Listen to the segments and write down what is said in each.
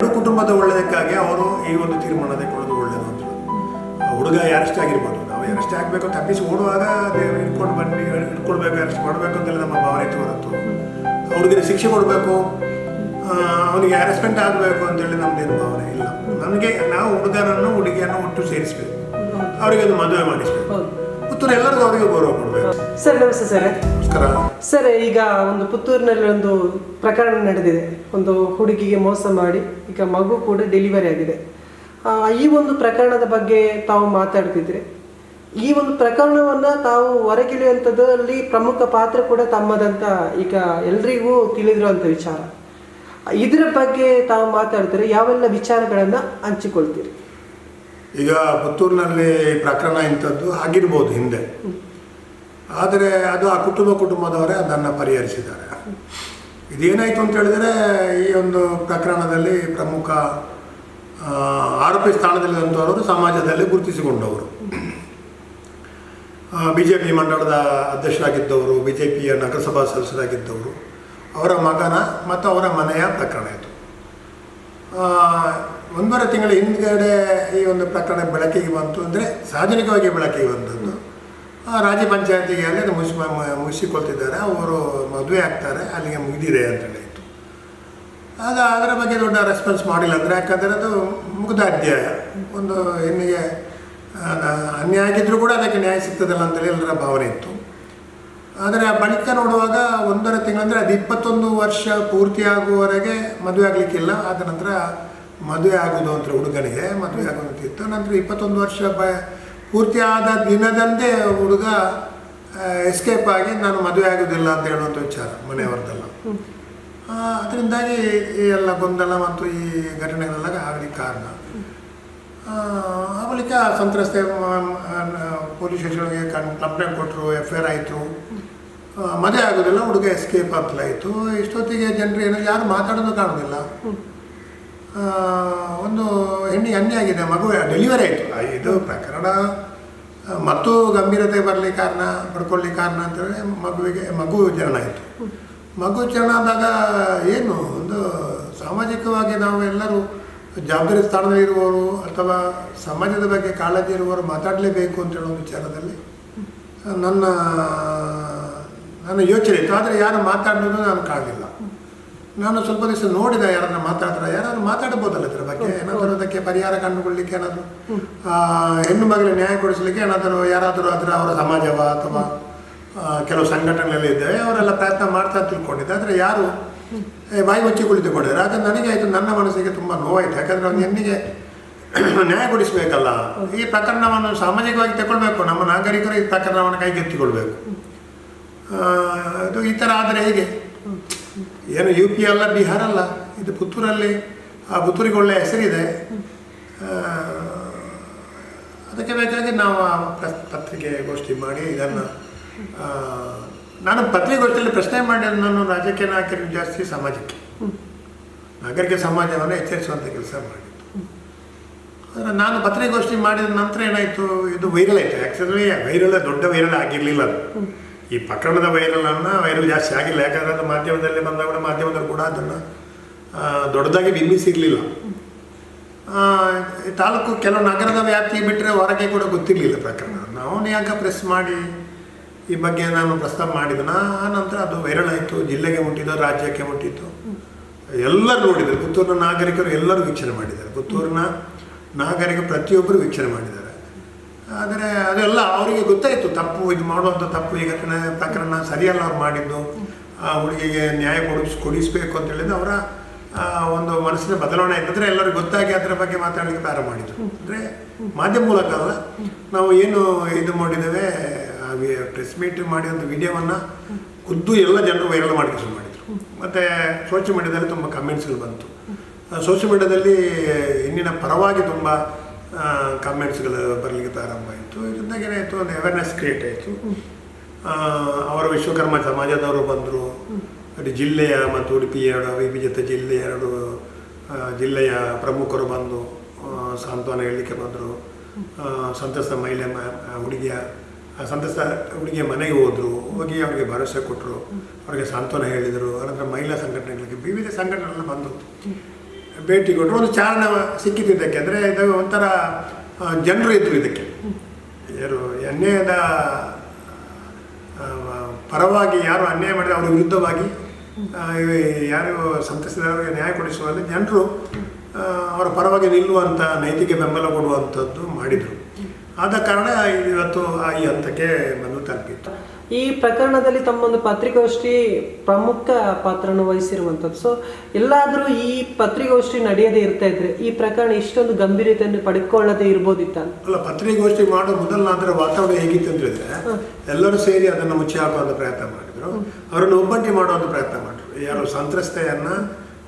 ಎರಡು ಕುಟುಂಬದ ಒಳ್ಳೆಯದಕ್ಕಾಗಿ ಅವರು ಈ ಒಂದು ತೀರ್ಮಾನ ತೆಗೆದುಕೊಳ್ಳೋದು ಒಳ್ಳೆಯದು ಅಂತ ಹುಡುಗ ಯಾರಷ್ಟೇ ಆಗಿರ್ಬೋದು ನಾವು ಯಾರಷ್ಟೇ ಆಗಬೇಕು ತಪ್ಪಿಸಿ ಓಡುವಾಗ ದೇವರು ಹಿಡ್ಕೊಂಡು ಬನ್ನಿ ಹಿಡ್ಕೊಳ್ಬೇಕು ಅರೆಸ್ಟ್ ಮಾಡಬೇಕು ಅಂತೇಳಿ ನಮ್ಮ ಭಾವನೆ ಇತ್ತು ಹೊರತು ಹುಡುಗರಿಗೆ ಶಿಕ್ಷೆ ಕೊಡಬೇಕು ಅವನಿಗೆ ಹ್ಯಾರಸ್ಮೆಂಟ್ ಆಗಬೇಕು ಅಂತೇಳಿ ನಮ್ಮದೇನು ಭಾವನೆ ಇಲ್ಲ. ನಮಗೆ ನಾವು ಹುಡುಗರನ್ನು ಹುಡುಗಿಯನ್ನು ಒಟ್ಟು ಸೇರಿಸಬೇಕು. ಅವರಿಗೆ ಒಂದು ಮದುವೆ ಮಾಡಿಸ್ಬೇಕು. ಪುತ್ತೂರು ಎಲ್ಲರಿಗೂ ಅವರಿಗೆ ಗೌರವ ಕೊಡಬೇಕು. ಸರ್ ನಮಸ್ತೆ ಸರ್. ನಮಸ್ಕಾರ. ಸರ್ ಈಗ ಒಂದು ಪುತ್ತೂರಿನಲ್ಲಿ ಒಂದು ಪ್ರಕರಣ ನಡೆದಿದೆ. ಒಂದು ಹುಡುಗಿಗೆ ಮೋಸ ಮಾಡಿ ಈಗ ಮಗು ಕೂಡ ಡೆಲಿವರಿ ಆಗಿದೆ. ಆ, ಈ ಒಂದು ಪ್ರಕರಣದ ಬಗ್ಗೆ ತಾವು ಮಾತಾಡ್ತಿದ್ರೆ. ಈ ಒಂದು ಪ್ರಕರಣವನ್ನ ತಾವು ಹೊರಗಿಳಿಯುವಂಥದ್ದಲ್ಲಿ ಪ್ರಮುಖ ಪಾತ್ರ ಕೂಡ ತಮ್ಮದಂತ ಈಗ ಎಲ್ರಿಗೂ ತಿಳಿದಿರುವಂಥ ವಿಚಾರ. ಇದರ ಬಗ್ಗೆ ತಾವು ಮಾತಾಡ್ತಾರೆ? ಯಾವೆಲ್ಲ ವಿಚಾರಗಳನ್ನು ಹಂಚಿಕೊಳ್ತೀರಿ? ಈಗ ಪುತ್ತೂರಿನಲ್ಲಿ ಪ್ರಕರಣ ಇಂಥದ್ದು ಆಗಿರ್ಬೋದು ಹಿಂದೆ. ಆದರೆ ಅದು ಆ ಕುಟುಂಬ ಕುಟುಂಬದವರೇ ಅದನ್ನು ಪರಿಹರಿಸಿದ್ದಾರೆ. ಇದೇನಾಯಿತು ಅಂತ ಹೇಳಿದರೆ ಈ ಒಂದು ಪ್ರಕರಣದಲ್ಲಿ ಪ್ರಮುಖ ಆರೋಪಿ ಸ್ಥಾನದಲ್ಲಿರುವಂಥವರು ಸಮಾಜದಲ್ಲಿ ಗುರುತಿಸಿಕೊಂಡವರು. ಬಿ ಜೆ ಪಿ ಮಂಡಳದ ಅಧ್ಯಕ್ಷರಾಗಿದ್ದವರು ಬಿ ಜೆ ಪಿಯ ನಗರಸಭಾ ಸದಸ್ಯರಾಗಿದ್ದವರು ಅವರ ಮಗನ ಮತ್ತು ಅವರ ಮನೆಯ ಪ್ರಕರಣ ಆ, ಒಂದೂವರೆ ತಿಂಗಳ ಹಿಂದ್ಗಡೆ ಈ ಒಂದು ಪ್ರಕರಣ ಬೆಳಕಿಗೆ ಬಂತು ಅಂದರೆ ಸಾರ್ವಜನಿಕವಾಗಿ ಬೆಳಕಿಗೆ ಬಂದದ್ದು. ರಾಜ್ಯ ಪಂಚಾಯತಿಗೆ ಅಲ್ಲಿ ಅದು ಮುಗಿಸಿ ಮುಗಿಸಿಕೊಳ್ತಿದ್ದಾರೆ ಅವರು ಮದುವೆ ಆಗ್ತಾರೆ. ಅಲ್ಲಿಗೆ ಮುಗಿದಿದೆ ಅಂತ ಹೇಳಿತ್ತು. ಆಗ ಅದರ ಬಗ್ಗೆ ದೊಡ್ಡ ರೆಸ್ಪಾನ್ಸ್ ಮಾಡಿಲ್ಲ ಅಂದರೆ ಯಾಕಂದರೆ ಅದು ಮುಗ್ದ ಅಧ್ಯಾಯ. ಒಂದು ಹೆಣ್ಣಿಗೆ ಅನ್ಯಾಯ ಆಗಿದ್ದರೂ ಕೂಡ ಅದಕ್ಕೆ ನ್ಯಾಯ ಸಿಗ್ತದಲ್ಲ ಅಂತೇಳಿ ಎಲ್ಲರ ಭಾವನೆ ಇತ್ತು. ಆದರೆ ಆ ಬಳಿಕ ನೋಡುವಾಗ ಒಂದರ ತಿಂಗಳಂದರೆ ಅದು ಇಪ್ಪತ್ತೊಂದು ವರ್ಷ ಪೂರ್ತಿ ಆಗುವವರೆಗೆ ಮದುವೆ ಆಗಲಿಕ್ಕಿಲ್ಲ. ಆದ ನಂತರ ಮದುವೆ ಆಗೋದು ಅಂತ ಹುಡುಗನಿಗೆ ಮದುವೆ ಆಗೋದು ಇತ್ತು. ನಂತರ ಇಪ್ಪತ್ತೊಂದು ವರ್ಷ ಬ ಪೂರ್ತಿ ಆದ ದಿನದಂದೇ ಹುಡುಗ ಎಸ್ಕೇಪ್ ಆಗಿ ನಾನು ಮದುವೆ ಆಗೋದಿಲ್ಲ ಅಂತ ಹೇಳುವಂಥ ವಿಚಾರ ಮನೆಯವರದೆಲ್ಲ ಅದರಿಂದಾಗಿ ಈ ಎಲ್ಲ ಗೊಂದಲ ಮತ್ತು ಈ ಘಟನೆಗಳೆಲ್ಲ ಆಗಲಿಕ್ಕೆ ಕಾರಣ. ಆ, ಬಳಿಕ ಸಂತ್ರಸ್ತೆ ಪೊಲೀಸ್ ಸ್ಟೇಷನ್ಗೆ ಕಂಪ್ಲೇಂಟ್ ಕೊಟ್ಟರು ಎಫ್ ಐ ಆರ್ ಆಯಿತು ಮದುವೆ ಆಗೋದಿಲ್ಲ ಹುಡುಗ ಎಸ್ಕೇಪ್ ಆಗ್ಲಾಯಿತು ಇಷ್ಟೊತ್ತಿಗೆ ಜನರು ಏನೋ ಯಾರು ಮಾತಾಡೋದು ಕಾಣೋದಿಲ್ಲ. ಒಂದು ಹೆಣ್ಣಿಗೆ ಅನ್ಯ ಆಗಿದೆ ಮಗು ಡೆಲಿವರಿ ಆಯಿತು. ಇದು ಪ್ರಕರಣ ಮತ್ತು ಗಂಭೀರತೆ ಬರಲಿ ಕಾರಣ ಪಡ್ಕೊಳ್ಳಿ ಕಾರಣ ಅಂತೇಳಿ ಮಗುವಿಗೆ ಮಗು ಜನ ಆಯಿತು. ಮಗು ಜನ ಆದಾಗ ಏನು ಒಂದು ಸಾಮಾಜಿಕವಾಗಿ ನಾವು ಎಲ್ಲರೂ ಜವಾಬ್ದಾರಿ ಸ್ಥಾನದಲ್ಲಿರುವವರು ಅಥವಾ ಸಮಾಜದ ಬಗ್ಗೆ ಕಾಳಜಿ ಇರುವವರು ಮಾತಾಡಲೇಬೇಕು ಅಂತ ಹೇಳೋ ವಿಚಾರದಲ್ಲಿ ನನ್ನ ನನ್ನ ಯೋಚನೆ ಇತ್ತು. ಆದರೆ ಯಾರು ಮಾತಾಡೋದು ನಾನು ಕಾಣಲಿಲ್ಲ. ನಾನು ಸ್ವಲ್ಪ ದಿವಸ ನೋಡಿದ ಯಾರನ್ನ ಮಾತಾಡ್ತಾರೆ. ಯಾರಾದ್ರೂ ಮಾತಾಡ್ಬೋದಲ್ಲ ಇದರ ಬಗ್ಗೆ? ಏನಾದರೂ ಅದಕ್ಕೆ ಪರಿಹಾರ ಕಂಡುಕೊಳ್ಳಿಕ್ಕೆ ಏನಾದರೂ? ಆ, ಹೆಣ್ಣು ಮಗಳ ನ್ಯಾಯ ಕೊಡಿಸ್ಲಿಕ್ಕೆ ಏನಾದರೂ ಯಾರಾದರೂ ಅದರ ಅವರ ಸಮಾಜವ ಅಥವಾ ಕೆಲವು ಸಂಘಟನೆಗಳಲ್ಲಿ ಇದ್ದೇವೆ ಅವರೆಲ್ಲ ಪ್ರಯತ್ನ ಮಾಡ್ತಾ ತಿಳ್ಕೊಂಡಿದ್ದೆ. ಆದರೆ ಯಾರು ಬಾಯಿ ಮುಚ್ಚಿ ಕುಳಿತುಕೊಂಡಿದ್ದಾರೆ ಆದರೆ ನನಗೆ ಆಯಿತು ನನ್ನ ಮನಸ್ಸಿಗೆ ತುಂಬ ನೋವಾಯಿತು. ಯಾಕಂದರೆ ಅವ್ನು ಹೆಣ್ಣಿಗೆ ನ್ಯಾಯ ಕೊಡಿಸಬೇಕಲ್ಲ. ಈ ಪ್ರಕರಣವನ್ನು ಸಾಮಾಜಿಕವಾಗಿ ತಗೊಳ್ಬೇಕು. ನಮ್ಮ ನಾಗರಿಕರು ಈ ಪ್ರಕರಣವನ್ನು ಕೈಗೆತ್ತಿಕೊಳ್ಬೇಕು. ಅದು ಇದು ಈ ಥರ ಆದರೆ ಹೇಗೆ? ಏನು ಯು ಪಿ ಅಲ್ಲ, ಬಿಹಾರ ಅಲ್ಲ, ಇದು ಪುತ್ತೂರಲ್ಲಿ, ಆ ಪುತ್ತೂರಿಗೆ ಒಳ್ಳೆಯ ಹೆಸರಿದೆ. ಅದಕ್ಕೆ ಬೇಕಾಗಿ ನಾವು ಆ ಪ್ರ- ಪತ್ರಿಕೆ ಗೋಷ್ಠಿ ಮಾಡಿ ಇದನ್ನು ನಾನು ಪತ್ರಿಕೆಗೋಷ್ಠಿಯಲ್ಲಿ ಪ್ರಶ್ನೆ ಮಾಡಿ ನಾನು ರಾಜಕೀಯ ನಾಯಕರಿಗೆ ಜಾಸ್ತಿ ಸಮಾಜಕ್ಕೆ. ನಾಗರಿಕ ಸಮಾಜವನ್ನು ಎಚ್ಚರಿಸುವಂಥ ಕೆಲಸ ಮಾಡಿದ್ದು. ಆದರೆ ನಾನು ಪತ್ರಿಕೆಗೋಷ್ಠಿ ಮಾಡಿದ ನಂತರ ಏನಾಯಿತು? ಇದು ವೈರಲ್ ಆಯಿತು. ಆ್ಯಕ್ಚುಲಿ ವೈರಲ್ ದೊಡ್ಡ ವೈರಲ್ ಆಗಿರಲಿಲ್ಲ ಅದು. ಈ ಪ್ರಕರಣದ ವೈರಲನ್ನು ವೈರಲ್ ಜಾಸ್ತಿ ಆಗಿಲ್ಲ. ಯಾಕಂದರೆ ಅದು ಮಾಧ್ಯಮದಲ್ಲಿ ಬಂದಾಗ ಮಾಧ್ಯಮದಲ್ಲಿ ಕೂಡ ಅದನ್ನು ದೊಡ್ಡದಾಗಿ ಬಿಂಬಿಸಿರಲಿಲ್ಲ. ತಾಲೂಕು ಕೆಲವು ನಗರದ ವ್ಯಾಪ್ತಿ ಬಿಟ್ಟರೆ ಹೊರಗೆ ಕೂಡ ಗೊತ್ತಿರಲಿಲ್ಲ ಪ್ರಕರಣ. ನಾವು ಯಾಕೆ ಪ್ರೆಸ್ ಮಾಡಿ ಈ ಬಗ್ಗೆ ನಾನು ಪ್ರಸ್ತಾಪ ಮಾಡಿದನ, ಆ ನಂತರ ಅದು ವೈರಲ್ ಆಯಿತು. ಜಿಲ್ಲೆಗೆ ಮುಟ್ಟಿದ್ದು, ರಾಜ್ಯಕ್ಕೆ ಮುಟ್ಟಿತ್ತು ಎಲ್ಲರೂ ನೋಡಿದ್ದಾರೆ. ಪುತ್ತೂರಿನ ನಾಗರಿಕರು ಎಲ್ಲರೂ ವೀಕ್ಷಣೆ ಮಾಡಿದ್ದಾರೆ. ಪುತ್ತೂರಿನ ನಾಗರಿಕ ಪ್ರತಿಯೊಬ್ಬರು ವೀಕ್ಷಣೆ ಮಾಡಿದ್ದಾರೆ. ಆದರೆ ಅದೆಲ್ಲ ಅವರಿಗೆ ಗೊತ್ತಾಯಿತು, ತಪ್ಪು ಇದು ಮಾಡುವಂಥ ತಪ್ಪು ಈಗ ಪ್ರಕರಣ ಸರಿಯಲ್ಲ ಅವ್ರು ಮಾಡಿದ್ದು. ಆ ಹುಡುಗಿಗೆ ನ್ಯಾಯ ಕೊಡಿಸ್, ಕೊಡಿಸ್ಬೇಕು ಅಂತ ಹೇಳಿದ್ರೆ ಅವರ ಒಂದು ಮನಸ್ಸಿನ ಬದಲಾವಣೆ ಆಯ್ತಂದ್ರೆ ಎಲ್ಲರಿಗೂ ಗೊತ್ತಾಗಿ ಅದರ ಬಗ್ಗೆ ಮಾತಾಡಲಿಕ್ಕೆ ಪ್ರಾರಂಭ ಮಾಡಿದರು ಅಂದರೆ ಮಾಧ್ಯಮ ಮೂಲಕ ಅಲ್ಲ. ನಾವು ಏನು ಇದು ಮಾಡಿದ್ದೇವೆ ಪ್ರೆಸ್ ಮೀಟ್ ಮಾಡಿದಂಥ ವಿಡಿಯೋವನ್ನು ಖುದ್ದು ಎಲ್ಲ ಜನರು ವೈರಲ್ ಮಾಡಲಿಕ್ಕೆ ಶುರು ಮಾಡಿದರು. ಮತ್ತು ಸೋಷಿಯಲ್ ಮೀಡಿಯಾದಲ್ಲಿ ತುಂಬ ಕಮೆಂಟ್ಸ್ಗಳು ಬಂತು. ಸೋಷಿಯಲ್ ಮೀಡಿಯಾದಲ್ಲಿ ಹೆಣ್ಣಿನ ಪರವಾಗಿ ತುಂಬ ಕಮೆಂಟ್ಸ್ಗಳು ಬರಲಿಕ್ಕೆ ಪ್ರಾರಂಭ ಆಯಿತು. ಇದರಿಂದಾಗಿ ಏನಾಯಿತು ಒಂದು ಅವೇರ್ನೆಸ್ ಕ್ರಿಯೇಟ್ ಆಯಿತು. ಅವರ ವಿಶ್ವಕರ್ಮ ಸಮಾಜದವರು ಬಂದರು. ಅದು ಜಿಲ್ಲೆಯ ಮತ್ತು ಉಡುಪಿ ಎರಡು ವಿಭಜಿತ ಜಿಲ್ಲೆ ಎರಡು ಜಿಲ್ಲೆಯ ಪ್ರಮುಖರು ಬಂದು ಸಾಂತ್ವನ ಹೇಳಲಿಕ್ಕೆ ಬಂದರು. ಸಂತಸ ಮಹಿಳೆ ಹುಡುಗಿಯ ಸಂತಸ ಹುಡುಗಿಯ ಮನೆಗೆ ಹೋದರು. ಹೋಗಿ ಅವರಿಗೆ ಭರವಸೆ ಕೊಟ್ಟರು ಅವರಿಗೆ ಸಾಂತ್ವನ ಹೇಳಿದರು. ಅನಂತರ ಮಹಿಳಾ ಸಂಘಟನೆಗಳಿಗೆ ವಿವಿಧ ಸಂಘಟನೆಗಳು ಬಂದರು ಭೇಟಿ ಕೊಟ್ಟರು. ಒಂದು ಚಾರಣ ಸಿಕ್ಕಿದ್ದಕ್ಕೆ ಅಂದರೆ ಇದು ಒಂಥರ ಜನರು ಇದ್ದರು ಇದಕ್ಕೆ. ಯಾರು ಅನ್ಯಾಯದ ಪರವಾಗಿ ಯಾರು ಅನ್ಯಾಯ ಮಾಡಿದ್ರೆ ಅವ್ರ ವಿರುದ್ಧವಾಗಿ ಯಾರು ಸಂತ್ರಸ್ತರಿಗೆ ನ್ಯಾಯ ಕೊಡಿಸುವಲ್ಲಿ ಜನರು ಅವರ ಪರವಾಗಿ ನಿಲ್ಲುವಂಥ ನೈತಿಕ ಬೆಂಬಲ ಕೊಡುವಂಥದ್ದು ಮಾಡಿದರು. ಆದ ಕಾರಣ ಇವತ್ತು ಈ ಹಂತಕ್ಕೆ ಬಂದು ತಲುಪಿತ್ತು. ಈ ಪ್ರಕರಣದಲ್ಲಿ ತಮ್ಮೊಂದು ಪತ್ರಿಕೋಷ್ಠಿ ಪ್ರಮುಖ ಪಾತ್ರನ ವಹಿಸಿರುವಂಥದ್ದು. ಸೊ ಎಲ್ಲಾದರೂ ಈ ಪತ್ರಿಕೋಷ್ಠಿ ನಡೆಯದೇ ಇರ್ತಾ ಇದ್ರೆ ಈ ಪ್ರಕರಣ ಇಷ್ಟೊಂದು ಗಂಭೀರತೆಯನ್ನು ಪಡ್ಕೊಳ್ಳದೆ ಇರ್ಬೋದಿತ್ತ? ಅಲ್ಲ ಪತ್ರಿಕೋಷ್ಠಿ ಮಾಡೋ ಮೊದಲಾದ್ರೆ ವಾತಾವರಣ ಹೇಗಿತ್ತು ಅಂತ ಹೇಳಿದ್ರೆ ಎಲ್ಲರೂ ಸೇರಿ ಅದನ್ನು ಮುಚ್ಚಿ ಹಾಕುವಂಥ ಪ್ರಯತ್ನ ಮಾಡಿದ್ರು. ಅವರನ್ನು ಒಬ್ಬಂಟಿ ಮಾಡುವಂಥ ಪ್ರಯತ್ನ ಮಾಡಿದ್ರು. ಯಾರು ಸಂತ್ರಸ್ತೆಯನ್ನ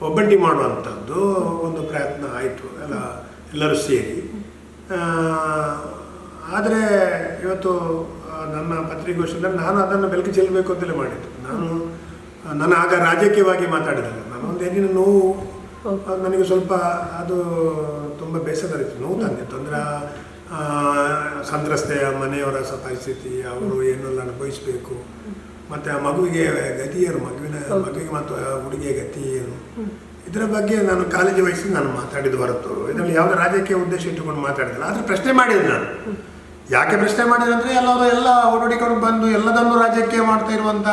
ಒಬ್ಬಂಟಿ ಮಾಡುವಂಥದ್ದು ಒಂದು ಪ್ರಯತ್ನ ಆಯಿತು ಎಲ್ಲ ಎಲ್ಲರೂ ಸೇರಿ. ಆದರೆ ಇವತ್ತು ನನ್ನ ಪತ್ರಿಕಾಗೋಷ್ಠಿಯಲ್ಲಿ ನಾನು ಅದನ್ನು ಬೆಳಕು ಚೆಲ್ಲಬೇಕು ಅಂತಲೇ ಮಾಡಿದ್ದು. ನಾನು ನಾನು ಆಗ ರಾಜಕೀಯವಾಗಿ ಮಾತಾಡಿದಲ್ಲ. ನಾನು ಒಂದು ಹೆಣ್ಣಿನ ನೋವು ನನಗೆ ಸ್ವಲ್ಪ ಅದು ತುಂಬ ಬೇಸರ ಇತ್ತು ನೋವು ತಂದಿತ್ತು ಅಂದರೆ ಸಂತ್ರಸ್ತೆಯ ಮನೆಯವರ ಸ ಪರಿಸ್ಥಿತಿ ಅವರು ಏನೆಲ್ಲ ಅನುಭವಿಸಬೇಕು. ಮತ್ತು ಆ ಮಗುವಿಗೆ ಗತಿ ಏನು? ಮಗುವಿನ ಮಗುವಿಗೆ ಮತ್ತು ಹುಡುಗಿಯ ಗತಿ ಏನು? ಇದರ ಬಗ್ಗೆ ನಾನು ಕಾಲೇಜು ವಯಸ್ಸಿಗೆ ನಾನು ಮಾತಾಡಿದ್ದು ಹೊರತು. ಇದರಲ್ಲಿ ಯಾವುದೇ ರಾಜಕೀಯ ಉದ್ದೇಶ ಇಟ್ಟುಕೊಂಡು ಮಾತಾಡಿದಿಲ್ಲ. ಆದರೆ ಪ್ರಶ್ನೆ ಮಾಡಿದೆ ನಾನು. ಯಾಕೆ ಪ್ರಶ್ನೆ ಮಾಡಿದ್ರೆ ಅಂದರೆ ಎಲ್ಲರೂ ಎಲ್ಲ ಓಡಾಡಿಕೊಂಡು ಬಂದು ಎಲ್ಲದನ್ನು ರಾಜಕೀಯ ಮಾಡ್ತಾ ಇರುವಂಥ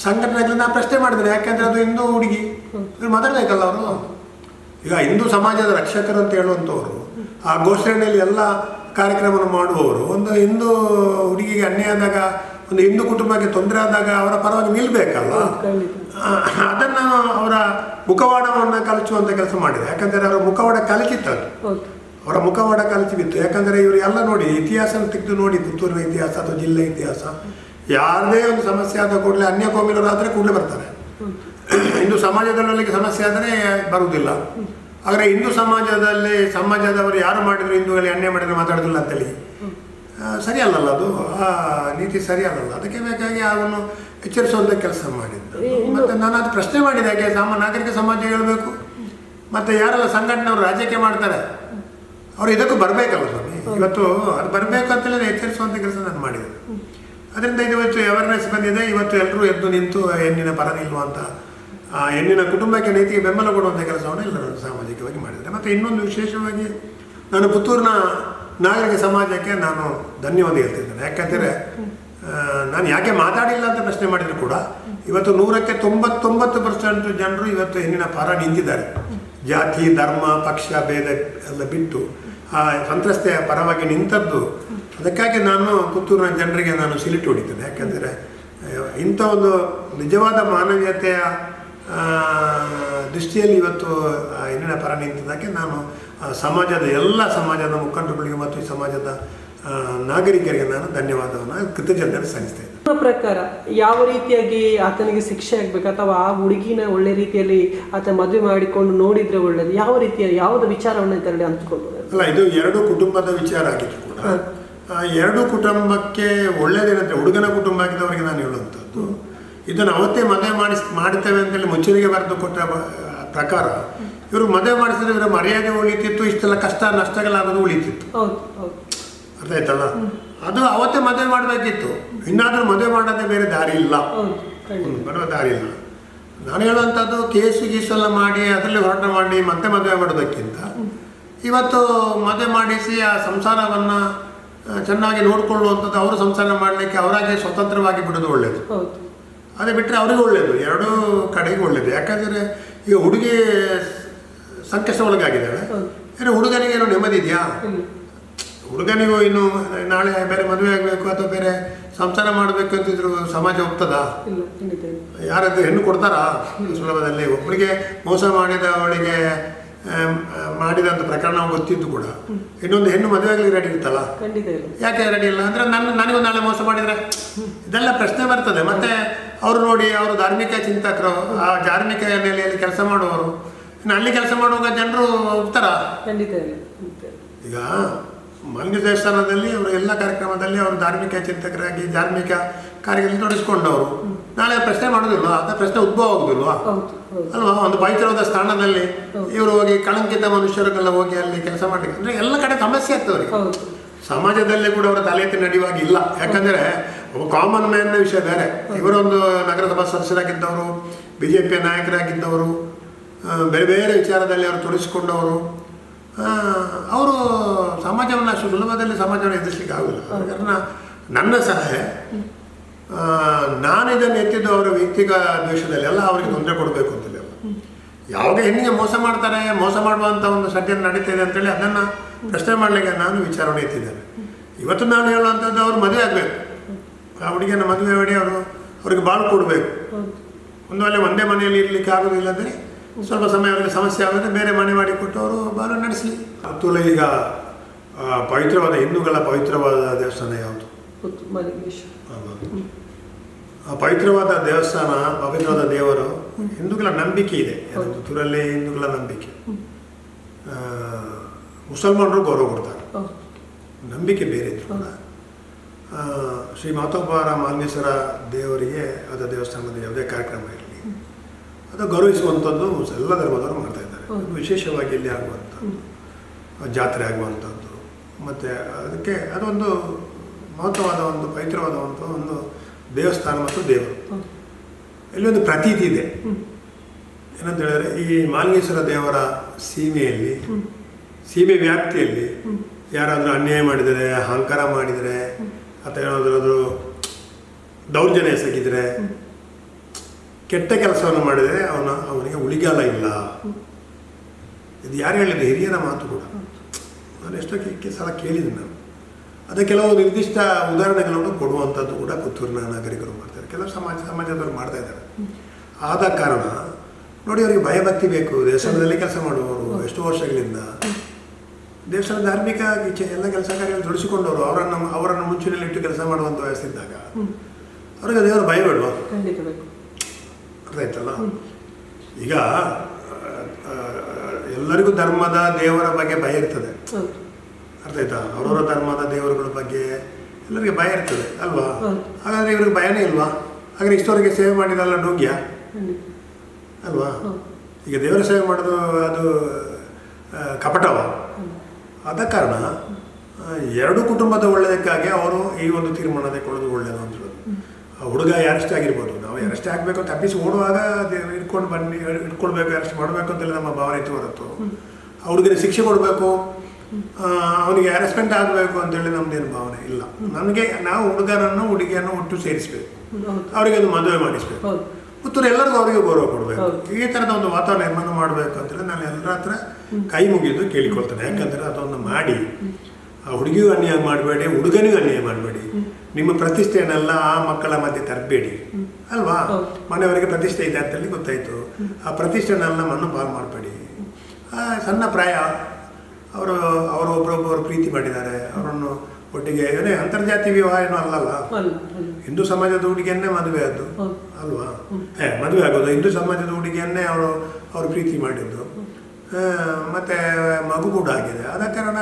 ಸಂಘಟನೆಗಳನ್ನ ನಾನು ಪ್ರಶ್ನೆ ಮಾಡಿದ್ರೆ. ಯಾಕೆಂದರೆ ಅದು ಹಿಂದೂ ಹುಡುಗಿ. ಮಾತಾಡ್ಬೇಕಲ್ಲ ಮಾತಾಡಬೇಕಲ್ಲ ಅವರು? ಈಗ ಹಿಂದೂ ಸಮಾಜದ ರಕ್ಷಕರು ಅಂತ ಹೇಳುವಂಥವ್ರು ಆ ಘೋಷಣೆಯಲ್ಲಿ ಎಲ್ಲ ಕಾರ್ಯಕ್ರಮವನ್ನು ಮಾಡುವವರು ಒಂದು ಹಿಂದೂ ಹುಡುಗಿಗೆ ಅನ್ಯಾಯ ಆದಾಗ ಒಂದು ಹಿಂದೂ ಕುಟುಂಬಕ್ಕೆ ತೊಂದರೆ ಆದಾಗ ಅವರ ಪರವಾಗಿ ಆ, ಅದನ್ನು ಅವರ ಮುಖವಾಡವನ್ನು ಕಲಿಸುವಂಥ ಕೆಲಸ ಮಾಡಿದೆ ಯಾಕಂದರೆ ಅವರ ಮುಖವಾಡ ಅದು ಹೌದು. ಅವರ ಮುಖವಾಡ ಕಲಚಿ ಬಿತ್ತು ಯಾಕಂದರೆ ಇವರು ಎಲ್ಲ ನೋಡಿ ಇತಿಹಾಸ ತೆಗೆದು ನೋಡಿ ಪುತ್ತೂರಿನ ಇತಿಹಾಸ ಅಥವಾ ಜಿಲ್ಲೆ ಇತಿಹಾಸ ಯಾರದೇ ಒಂದು ಸಮಸ್ಯೆ ಆದ ಕೂಡಲೇ ಅನ್ಯ ಕೋಮಿನವರಾದರೆ ಕೂಡಲೇ ಬರ್ತಾರೆ. ಹಿಂದೂ ಸಮಾಜದಲ್ಲಿ ಸಮಸ್ಯೆ ಆದರೆ ಬರುವುದಿಲ್ಲ. ಆದರೆ ಹಿಂದೂ ಸಮಾಜದಲ್ಲಿ ಸಮಾಜದವರು ಯಾರು ಮಾಡಿದ್ರು ಹಿಂದೂಗಳಿಗೆ ಅನ್ಯ ಮಾಡಿದ್ರೆ ಮಾತಾಡೋದಿಲ್ಲ ಅಂತೇಳಿ. ಆ, ಸರಿ ಅಲ್ಲಲ್ಲ ಅದು? ಆ ನೀತಿ ಸರಿ ಅಲ್ಲಲ್ಲ ಅದಕ್ಕೆ ಬೇಕಾಗಿ ಅವನು ಎಚ್ಚರಿಸುವಂಥ ಕೆಲಸ ಮಾಡಿದ್ದು. ಮತ್ತು ನಾನು ಅದು ಪ್ರಶ್ನೆ ಮಾಡಿದೆ ಯಾಕೆ ಸಾಮ ನಾಗರಿಕ ಸಮಾಜ ಹೇಳಬೇಕು. ಮತ್ತು ಯಾರೆಲ್ಲ ಸಂಘಟನೆಯವರು ರಾಜಕೀಯ ಮಾಡ್ತಾರೆ? ಅವರು ಇದಕ್ಕೂ ಬರಬೇಕಲ್ಲ ಸ್ವಾಮಿ? ಇವತ್ತು ಅದು ಬರಬೇಕು ಅಂತೇಳಿ ಎಚ್ಚರಿಸುವಂಥ ಕೆಲಸ ನಾನು ಮಾಡಿದೆ. ಅದರಿಂದ ಇದು ಇವತ್ತು ಅವೇರ್ನೆಸ್ ಬಂದಿದೆ. ಇವತ್ತು ಎಲ್ಲರೂ ಎದ್ದು ನಿಂತು ಹೆಣ್ಣಿನ ಪರ ನಿಲ್ಲುವಂಥ ಹೆಣ್ಣಿನ ಕುಟುಂಬಕ್ಕೆ ನೀತಿಗೆ ಬೆಂಬಲ ಕೊಡುವಂಥ ಕೆಲಸವನ್ನು ಎಲ್ಲರೂ ಸಾಮಾಜಿಕವಾಗಿ ಮಾಡಿದ್ದಾರೆ ಮತ್ತು ಇನ್ನೊಂದು ವಿಶೇಷವಾಗಿ ನಾನು ಪುತ್ತೂರಿನ ನಾಗರಿಕ ಸಮಾಜಕ್ಕೆ ನಾನು ಧನ್ಯವಾದ ಹೇಳ್ತಿದ್ದೇನೆ ಯಾಕಂದರೆ ನಾನು ಯಾಕೆ ಮಾತಾಡಿಲ್ಲ ಅಂತ ಪ್ರಶ್ನೆ ಮಾಡಿದ್ರು ಕೂಡ, ಇವತ್ತು ನೂರಕ್ಕೆ ತೊಂಬತ್ತೊಂಬತ್ತು ಪರ್ಸೆಂಟ್ ಜನರು ಇವತ್ತು ಹೆಣ್ಣಿನ ಪರ ನಿಂತಿದ್ದಾರೆ. ಜಾತಿ, ಧರ್ಮ, ಪಕ್ಷ, ಭೇದ ಎಲ್ಲ ಬಿಟ್ಟು ಆ ಸಂತ್ರಸ್ತೆಯ ಪರವಾಗಿ ನಿಂತದ್ದು. ಅದಕ್ಕಾಗಿ ನಾನು ಪುತ್ತೂರಿನ ಜನರಿಗೆ ನಾನು ಸಿಲಿಟ್ ಹೊಡಿತೇನೆ. ಯಾಕೆಂದರೆ, ಇಂಥ ಒಂದು ನಿಜವಾದ ಮಾನವೀಯತೆಯ ದೃಷ್ಟಿಯಲ್ಲಿ ಇವತ್ತು ಹೆಣ್ಣಿನ ಪರ ನಿಂತಿದ್ದಕ್ಕೆ ನಾನು ಸಮಾಜದ ಎಲ್ಲ ಸಮಾಜದ ಮುಖಂಡರುಗಳಿಗೆ ಮತ್ತು ಈ ಸಮಾಜದ ನಾಗರಿಕರಿಗೆ ನಾನು ಧನ್ಯವಾದವನ್ನು ಕೃತಜ್ಞತೆ ಸಲ್ಲಿಸ್ತೇನೆ ಪ್ರಕಾರ ಯಾವ ರೀತಿಯಾಗಿ ಆತನಿಗೆ ಶಿಕ್ಷೆ ಆಗ್ಬೇಕು ಅಥವಾ ಆ ಹುಡುಗಿನ ಒಳ್ಳೆ ರೀತಿಯಲ್ಲಿ ಆತ ಮದುವೆ ಮಾಡಿಕೊಂಡು ನೋಡಿದ್ರೆ ಒಳ್ಳೇದು? ಯಾವ ರೀತಿಯ, ಯಾವ್ದು ವಿಚಾರವನ್ನು ಇದರಲ್ಲಿ ಹಂಚಿಕೊಂಡು ಅಲ್ಲ ಇದು ಎರಡು ಕುಟುಂಬದ ವಿಚಾರ ಆಗಿತ್ತು ಕೂಡ. ಎರಡು ಕುಟುಂಬಕ್ಕೆ ಒಳ್ಳೇದೇನಂದರೆ ಹುಡುಗನ ಕುಟುಂಬ ಆಗಿದ್ದವರಿಗೆ ನಾನು ಹೇಳುವಂಥದ್ದು. ಇದನ್ನು ಅವತ್ತೇ ಮದುವೆ ಮಾಡಿಸ್ ಮಾಡ್ತೇವೆ ಅಂತೇಳಿ ಮುಚ್ಚಳಿಗೆ ಬರೆದು ಕೊಟ್ಟ ಪ್ರಕಾರ ಇವರು ಮದುವೆ ಮಾಡಿಸಿದ್ರೆ ಇವರ ಮರ್ಯಾದೆ ಉಳಿತಿತ್ತು ಇಷ್ಟೆಲ್ಲ ಕಷ್ಟ ನಷ್ಟಗಳಾಗೋದು ಉಳಿತಿತ್ತು. ಅರ್ಥ ಆಯ್ತಲ್ಲ ಅದು ಅವತ್ತೇ ಮದುವೆ ಮಾಡಬೇಕಿತ್ತು. ಇನ್ನಾದರೂ ಮದುವೆ ಮಾಡೋದೇ ಬೇರೆ ದಾರಿ ಇಲ್ಲ. ಬರೋ ಬರುವ ದಾರಿ ಇಲ್ಲ. ನಾನು ಹೇಳುವಂಥದ್ದು ಕೇಸು ಗೀಸೆಲ್ಲ ಮಾಡಿ ಅದರಲ್ಲಿ ಹೊರಟ ಮಾಡಿ ಮತ್ತೆ ಮದುವೆ ಮಾಡೋದಕ್ಕಿಂತ ಇವತ್ತು ಮದುವೆ ಮಾಡಿಸಿ ಆ ಸಂಸಾರವನ್ನು ಚೆನ್ನಾಗಿ ನೋಡಿಕೊಳ್ಳುವಂಥದ್ದು ಅವರು ಸಂಸಾರ ಮಾಡಲಿಕ್ಕೆ ಅವರಾಗೆ ಸ್ವತಂತ್ರವಾಗಿ ಬಿಡೋದು ಒಳ್ಳೆಯದು ಅದೇ ಬಿಟ್ಟರೆ ಅವರಿಗೂ ಒಳ್ಳೆಯದು ಎರಡೂ ಕಡೆಗೂ ಒಳ್ಳೆಯದು ಯಾಕಂದರೆ ಈಗ ಹುಡುಗಿ ಸಂಕಷ್ಟ ಒಳಗಾಗಿದ್ದಾಳೆ ಏನು ಹುಡುಗನಿಗೆ ಏನು ನೆಮ್ಮದಿ ಇದೆಯಾ? ಹುಡುಗನಿಗೂ ಇನ್ನು ನಾಳೆ ಬೇರೆ ಮದುವೆ ಆಗಬೇಕು ಅಥವಾ ಬೇರೆ ಸಂಸಾರ ಮಾಡಬೇಕು ಅಂತಿದ್ರು ಸಮಾಜ ಒಪ್ತದಾ? ಯಾರಾದ್ರೂ ಹೆಣ್ಣು ಕೊಡ್ತಾರಾ? ಸುಲಭದಲ್ಲಿ ಒಬ್ಬರಿಗೆ ಮೋಸ ಮಾಡಿದ ಅವಳಿಗೆ ಮಾಡಿದಂಥ ಪ್ರಕರಣ ಗೊತ್ತಿದ್ದು ಕೂಡ. ಇನ್ನೊಂದು ಹೆಣ್ಣು ಮದುವೆ ಆಗಲಿ ರೆಡಿ ಇರ್ತಲ್ಲ ಯಾಕೆ ರೆಡಿ ಇಲ್ಲ? ಅಂದರೆ ನನ್ನ ನನಗೂ ನಾಳೆ ಮೋಸ ಮಾಡಿದರೆ? ಇದೆಲ್ಲ ಪ್ರಶ್ನೆ ಬರ್ತದೆ. ಮತ್ತೆ ಅವರು ನೋಡಿ ಅವರು ಧಾರ್ಮಿಕ ಚಿಂತಕರು ಆ ಧಾರ್ಮಿಕ ನೆಲೆಯಲ್ಲಿ ಕೆಲಸ ಮಾಡುವವರು ಇನ್ನು ಅಲ್ಲಿ ಕೆಲಸ ಮಾಡುವಾಗ ಜನರು ಇಲ್ಲ. ಈಗ ಮಂಜು ದೇವಸ್ಥಾನದಲ್ಲಿ ಅವರು ಎಲ್ಲ ಕಾರ್ಯಕ್ರಮದಲ್ಲಿ ಅವರು ಧಾರ್ಮಿಕ ಚಿಂತಕರಾಗಿ ಧಾರ್ಮಿಕ ಕಾರ್ಯದಲ್ಲಿ ತೊಡಗಿಸ್ಕೊಂಡವರು. ನಾಳೆ ಪ್ರಶ್ನೆ ಮಾಡೋದಿಲ್ವಾ? ಅಂತ ಪ್ರಶ್ನೆ ಉದ್ಭವ ಆಗುದಿಲ್ವಾ? ಅಲ್ವಾ? ಒಂದು ಪವಿತ್ರವಾದ ಸ್ಥಾನದಲ್ಲಿ ಇವರು ಹೋಗಿ ಕಳಂಕಿತ ಮನುಷ್ಯರಿಗೆಲ್ಲ ಹೋಗಿ ಅಲ್ಲಿ ಕೆಲಸ ಮಾಡಲಿಕ್ಕೆ ಅಂದರೆ ಎಲ್ಲ ಕಡೆ ಸಮಸ್ಯೆ ಹೌದು. ಸಮಾಜದಲ್ಲಿ ಕೂಡ ಅವರ ತಲೆ ಎತ್ತಿ ನಡೆಯುವಾಗ ಇಲ್ಲ. ಯಾಕಂದರೆ ಒಬ್ಬ ಕಾಮನ್ ಮ್ಯಾನ್ ವಿಷಯ ಬೇರೆ. ಇವರೊಂದು ನಗರಸಭಾ ಸದಸ್ಯರಾಗಿದ್ದವರು ಬಿ ಜೆ ಪಿಯ ನಾಯಕರಾಗಿದ್ದವರು ಬೇರೆ ಬೇರೆ ವಿಚಾರದಲ್ಲಿ ಅವರು ತೊಡಗಿಸಿಕೊಂಡವರು. ಅವರು ಸಮಾಜವನ್ನು ಅಷ್ಟು ಸುಲಭದಲ್ಲಿ ಸಮಾಜವನ್ನು ಎದುರಿಸಲಿಕ್ಕೆ ಆಗಲ್ಲ ಕಾರಣ ನನ್ನ ಸಲಹೆ ಆ, ನಾನು ಇದನ್ನು ಎತ್ತಿದ್ದು ಅವರ ವ್ಯಕ್ತಿಗ ದ್ವೇಷದಲ್ಲಿ ಎಲ್ಲ ಅವರಿಗೆ ತೊಂದರೆ ಕೊಡಬೇಕು ಅಂತೇಳಿ ಯಾವುದೇ ಯಾವಾಗ ಹೆಣ್ಣಿಗೆ ಮೋಸ ಮಾಡ್ತಾರೆ ಮೋಸ ಮಾಡುವಂಥ ಒಂದು ಸತ್ಯ ನಡೀತಿದೆ ಅಂತೇಳಿ ಅದನ್ನು ಪ್ರಶ್ನೆ ಮಾಡಲಿಕ್ಕೆ ನಾನು ವಿಚಾರಣೆ ಎತ್ತಿದ್ದೇನೆ. ಇವತ್ತು ನಾನು ಹೇಳುವಂಥದ್ದು ಅವ್ರು ಮದುವೆ ಆಗಬೇಕು. ಆ ಹುಡುಗಿಯನ್ನು ಮದುವೆ ಮಾಡಿ ಅವರು ಅವ್ರಿಗೆ ಬಾಳು ಕೊಡಬೇಕು. ಒಂದು ವೇಳೆ ಒಂದೇ ಮನೆಯಲ್ಲಿ ಇರಲಿಕ್ಕೆ ಆಗೋದಿಲ್ಲ ಅಂದರೆ ಸ್ವಲ್ಪ ಸಮಯ ಅವರಿಗೆ ಸಮಸ್ಯೆ ಆಗುತ್ತೆ ಬೇರೆ ಮನೆ ಮಾಡಿಕೊಟ್ಟು ಅವರು ಬಾಳು ನಡೆಸಲಿ. ಅತುಲ ಈಗ ಪವಿತ್ರವಾದ ಹಿಂದೂಗಳ ಪವಿತ್ರವಾದ ದೇವಸ್ಥಾನ ಯಾವುದು? ಪವಿತ್ರವಾದ ದೇವಸ್ಥಾನ ಪವಿತ್ರವಾದ ದೇವರು ಹಿಂದೂಗಳ ನಂಬಿಕೆ ಇದೆ. ಅದು ಪುತ್ತೂರಲ್ಲಿ ಹಿಂದೂಗಳ ನಂಬಿಕೆ. ಆ, ಮುಸಲ್ಮಾನರು ಗೌರವ ಕೊಡ್ತಾರೆ. ನಂಬಿಕೆ ಬೇರೆ ಇದ್ರು ಕೂಡ. ಆ, ಶ್ರೀ ಮಾತೋಪಾರ ಮಾಲ್ಮೇಶ್ವರ ದೇವರಿಗೆ ಅದು ದೇವಸ್ಥಾನದ ಯಾವುದೇ ಕಾರ್ಯಕ್ರಮ ಇರಲಿ. ಅದು ಗೌರವಿಸುವಂಥದ್ದು ಎಲ್ಲ ಧರ್ಮದವರು ಮಾಡ್ತಾ ಇದ್ದಾರೆ. ವಿಶೇಷವಾಗಿ ಇಲ್ಲಿ ಆಗುವಂಥದ್ದು. ಜಾತ್ರೆ ಆಗುವಂಥದ್ದು. ಮತ್ತು ಅದಕ್ಕೆ ಅದೊಂದು ಮಹತ್ವವಾದ ಒಂದು ಪವಿತ್ರವಾದಂಥ ಒಂದು ದೇವಸ್ಥಾನ ಮತ್ತು ದೇವರು ಇಲ್ಲಿ ಒಂದು ಪ್ರತೀತಿ ಇದೆ. ಏನಂತ ಹೇಳಿದ್ರೆ ಈ ಮಾಲಿಂಗೇಶ್ವರ ದೇವರ ಸೀಮೆಯಲ್ಲಿ. ಸೀಮೆ ವ್ಯಾಪ್ತಿಯಲ್ಲಿ ಯಾರಾದರೂ ಅನ್ಯಾಯ ಮಾಡಿದರೆ ಅಹಂಕಾರ ಮಾಡಿದರೆ ಅಥವಾ ಏನಾದರೂ ದೌರ್ಜನ್ಯ ಎಸಗಿದರೆ ಕೆಟ್ಟ ಕೆಲಸವನ್ನು ಮಾಡಿದರೆ ಅವನ ಅವನಿಗೆ ಉಳಿಗಾಲ ಇಲ್ಲ. ಇದು ಯಾರು ಹೇಳಿದ್ದು? ಹಿರಿಯರ ಮಾತು ಕೂಡ. ನಾನು ಎಷ್ಟೋ ಸಲ ಕೇಳಿದ್ದೀನಿ ನಾನು. ಅದೇ ಕೆಲವು ನಿರ್ದಿಷ್ಟ ಉದಾಹರಣೆಗಳನ್ನು ಕೊಡುವಂಥದ್ದು ಕೂಡ ಪುತ್ತೂರಿನ ನಾಗರಿಕರು ಮಾಡ್ತಾರೆ. ಕೆಲವು ಸಮಾಜ ಸಮಾಜದವರು ಮಾಡ್ತಾ ಇದ್ದಾರೆ. ಆದ ಕಾರಣ ನೋಡಿ ಅವರಿಗೆ ಭಯಭಕ್ತಿ ಬೇಕು. ದೇವಸ್ಥಾನದಲ್ಲಿ ಕೆಲಸ ಮಾಡುವವರು ಎಷ್ಟು ವರ್ಷಗಳಿಂದ. ದೇವಸ್ಥಾನ ಧಾರ್ಮಿಕ ಎಲ್ಲ ಕೆಲಸ ಕಾರ್ಯಗಳು ಜೋಡಿಸಿಕೊಂಡವರು ಅವರನ್ನು ಅವರನ್ನು ಮುಂಚೂಣಿಯಲ್ಲಿಟ್ಟು ಕೆಲಸ ಮಾಡುವಂಥ ವ್ಯವಸ್ಥೆ ಇದ್ದಾಗ ಹ್ಮ್. ಅವ್ರಿಗೆ ದೇವರು ಭಯ ಬೇಡುವ? ಅರ್ಥ ಆಯ್ತಲ್ಲ? ಈಗ ಎಲ್ಲರಿಗೂ ಧರ್ಮದ ದೇವರ ಬಗ್ಗೆ ಭಯ ಇರ್ತದೆ. ಅರ್ಥ ಆಯ್ತಾ? ಅವರವರ ಧರ್ಮದ ದೇವರುಗಳ ಬಗ್ಗೆ ಎಲ್ಲರಿಗೆ ಭಯ ಇರ್ತದೆ ಅಲ್ವಾ. ಹಾಗಾದ್ರೆ ಇವ್ರಿಗೆ ಭಯನೇ ಇಲ್ವಾ? ಹಾಗೆ ಇಷ್ಟವರೆಗೆ ಸೇವೆ ಮಾಡಿದಲ್ಲ ಡೋಗ್ಯ ಅಲ್ವಾ? ಈಗ ದೇವರ ಸೇವೆ ಮಾಡೋದು ಅದು ಕಪಟವ. ಆದ ಕಾರಣ ಎರಡು ಕುಟುಂಬದ ಒಳ್ಳೆಯದಕ್ಕಾಗಿ ಅವರು ಈ ಒಂದು ತೀರ್ಮಾನ ಕೊಡೋದು ಒಳ್ಳೆಯದು ಅಂತ ಹೇಳೋದು. ಆ ಹುಡುಗ ಯಾರಷ್ಟೇ ಆಗಿರ್ಬೋದು ನಾವು ಯಾರಷ್ಟೇ ಆಗಬೇಕು ತಪ್ಪಿಸಿ ಓಡುವಾಗ ಇಟ್ಕೊಂಡು ಬನ್ನಿ ಇಟ್ಕೊಳ್ಬೇಕು ಯಾರಷ್ಟು ಮಾಡಬೇಕು ಅಂತೇಳಿ ನಮ್ಮ ಭಾವನೆ ಇತ್ತು ಹೊರತು. ಆ ಹುಡುಗರಿಗೆ ಶಿಕ್ಷೆ ಕೊಡಬೇಕು? ಅವನಿಗೆ ಹ್ಯಾರಸ್ಮೆಂಟ್ ಆಗಬೇಕು ಅಂತೇಳಿ ನಮ್ದೇನು ಭಾವನೆ ಇಲ್ಲ. ನನಗೆ ನಾವು ಹುಡುಗರನ್ನು ಹುಡುಗಿಯನ್ನು ಒಟ್ಟು ಸೇರಿಸಬೇಕು. ಅವರಿಗೆ ಒಂದು ಮದುವೆ ಮಾಡಿಸ್ಬೇಕು. ಉತ್ತರ ಎಲ್ಲರಿಗೂ ಅವರಿಗೆ ಗೌರವ ಕೊಡಬೇಕು. ಈ ಥರದ ಒಂದು ವಾತಾವರಣ ನಿರ್ಮಾಣ ಮಾಡಬೇಕು ಅಂತೇಳಿ ನಾನು ಎಲ್ಲರ ಹತ್ರ ಕೈ ಮುಗಿದು ಕೇಳಿಕೊಳ್ತೇನೆ. ಯಾಕಂದರೆ ಅದೊಂದು ಮಾಡಿ. ಆ ಹುಡುಗಿಗೂ ಅನ್ಯಾಯ ಮಾಡಬೇಡಿ ಹುಡುಗನಿಗೂ ಅನ್ಯಾಯ ಮಾಡಬೇಡಿ. ನಿಮ್ಮ ಪ್ರತಿಷ್ಠೆಯನ್ನೆಲ್ಲ ಆ ಮಕ್ಕಳ ಮಧ್ಯೆ ತರಬೇಡಿ. ಅಲ್ವಾ. ಮನೆಯವರಿಗೆ ಪ್ರತಿಷ್ಠೆ ಇದೆ ಅಂತೇಳಿ ಗೊತ್ತಾಯಿತು. ಆ ಪ್ರತಿಷ್ಠೆನೆಲ್ಲ ಮಣ್ಣು ಪಾಲು ಮಾಡಬೇಡಿ. ಸಣ್ಣ ಪ್ರಾಯ ಅವರು ಪ್ರೀತಿ ಮಾಡಿದ್ದಾರೆ. ಅವರನ್ನು ಒಟ್ಟಿಗೆ ಏನೇ ಅಂತರ್ಜಾತಿ ವಿವಾಹ ಏನೂ ಅಲ್ಲಲ್ಲ. ಅಲ್ಲ ಅಲ್ಲ. ಹಿಂದೂ ಸಮಾಜದ ಹುಡುಗಿಯನ್ನೇ ಮದುವೆ ಅದು. ಅಲ್ವಾ? ಏ ಮದುವೆ ಆಗೋದು. ಹಿಂದೂ ಸಮಾಜದ ಹುಡುಗಿಯನ್ನೇ ಅವರು ಅವರು ಪ್ರೀತಿ ಮಾಡಿದ್ದು. ಮತ್ತೆ ಮಗು ಕೂಡ ಆಗಿದೆ. ಆದ ಕಾರಣ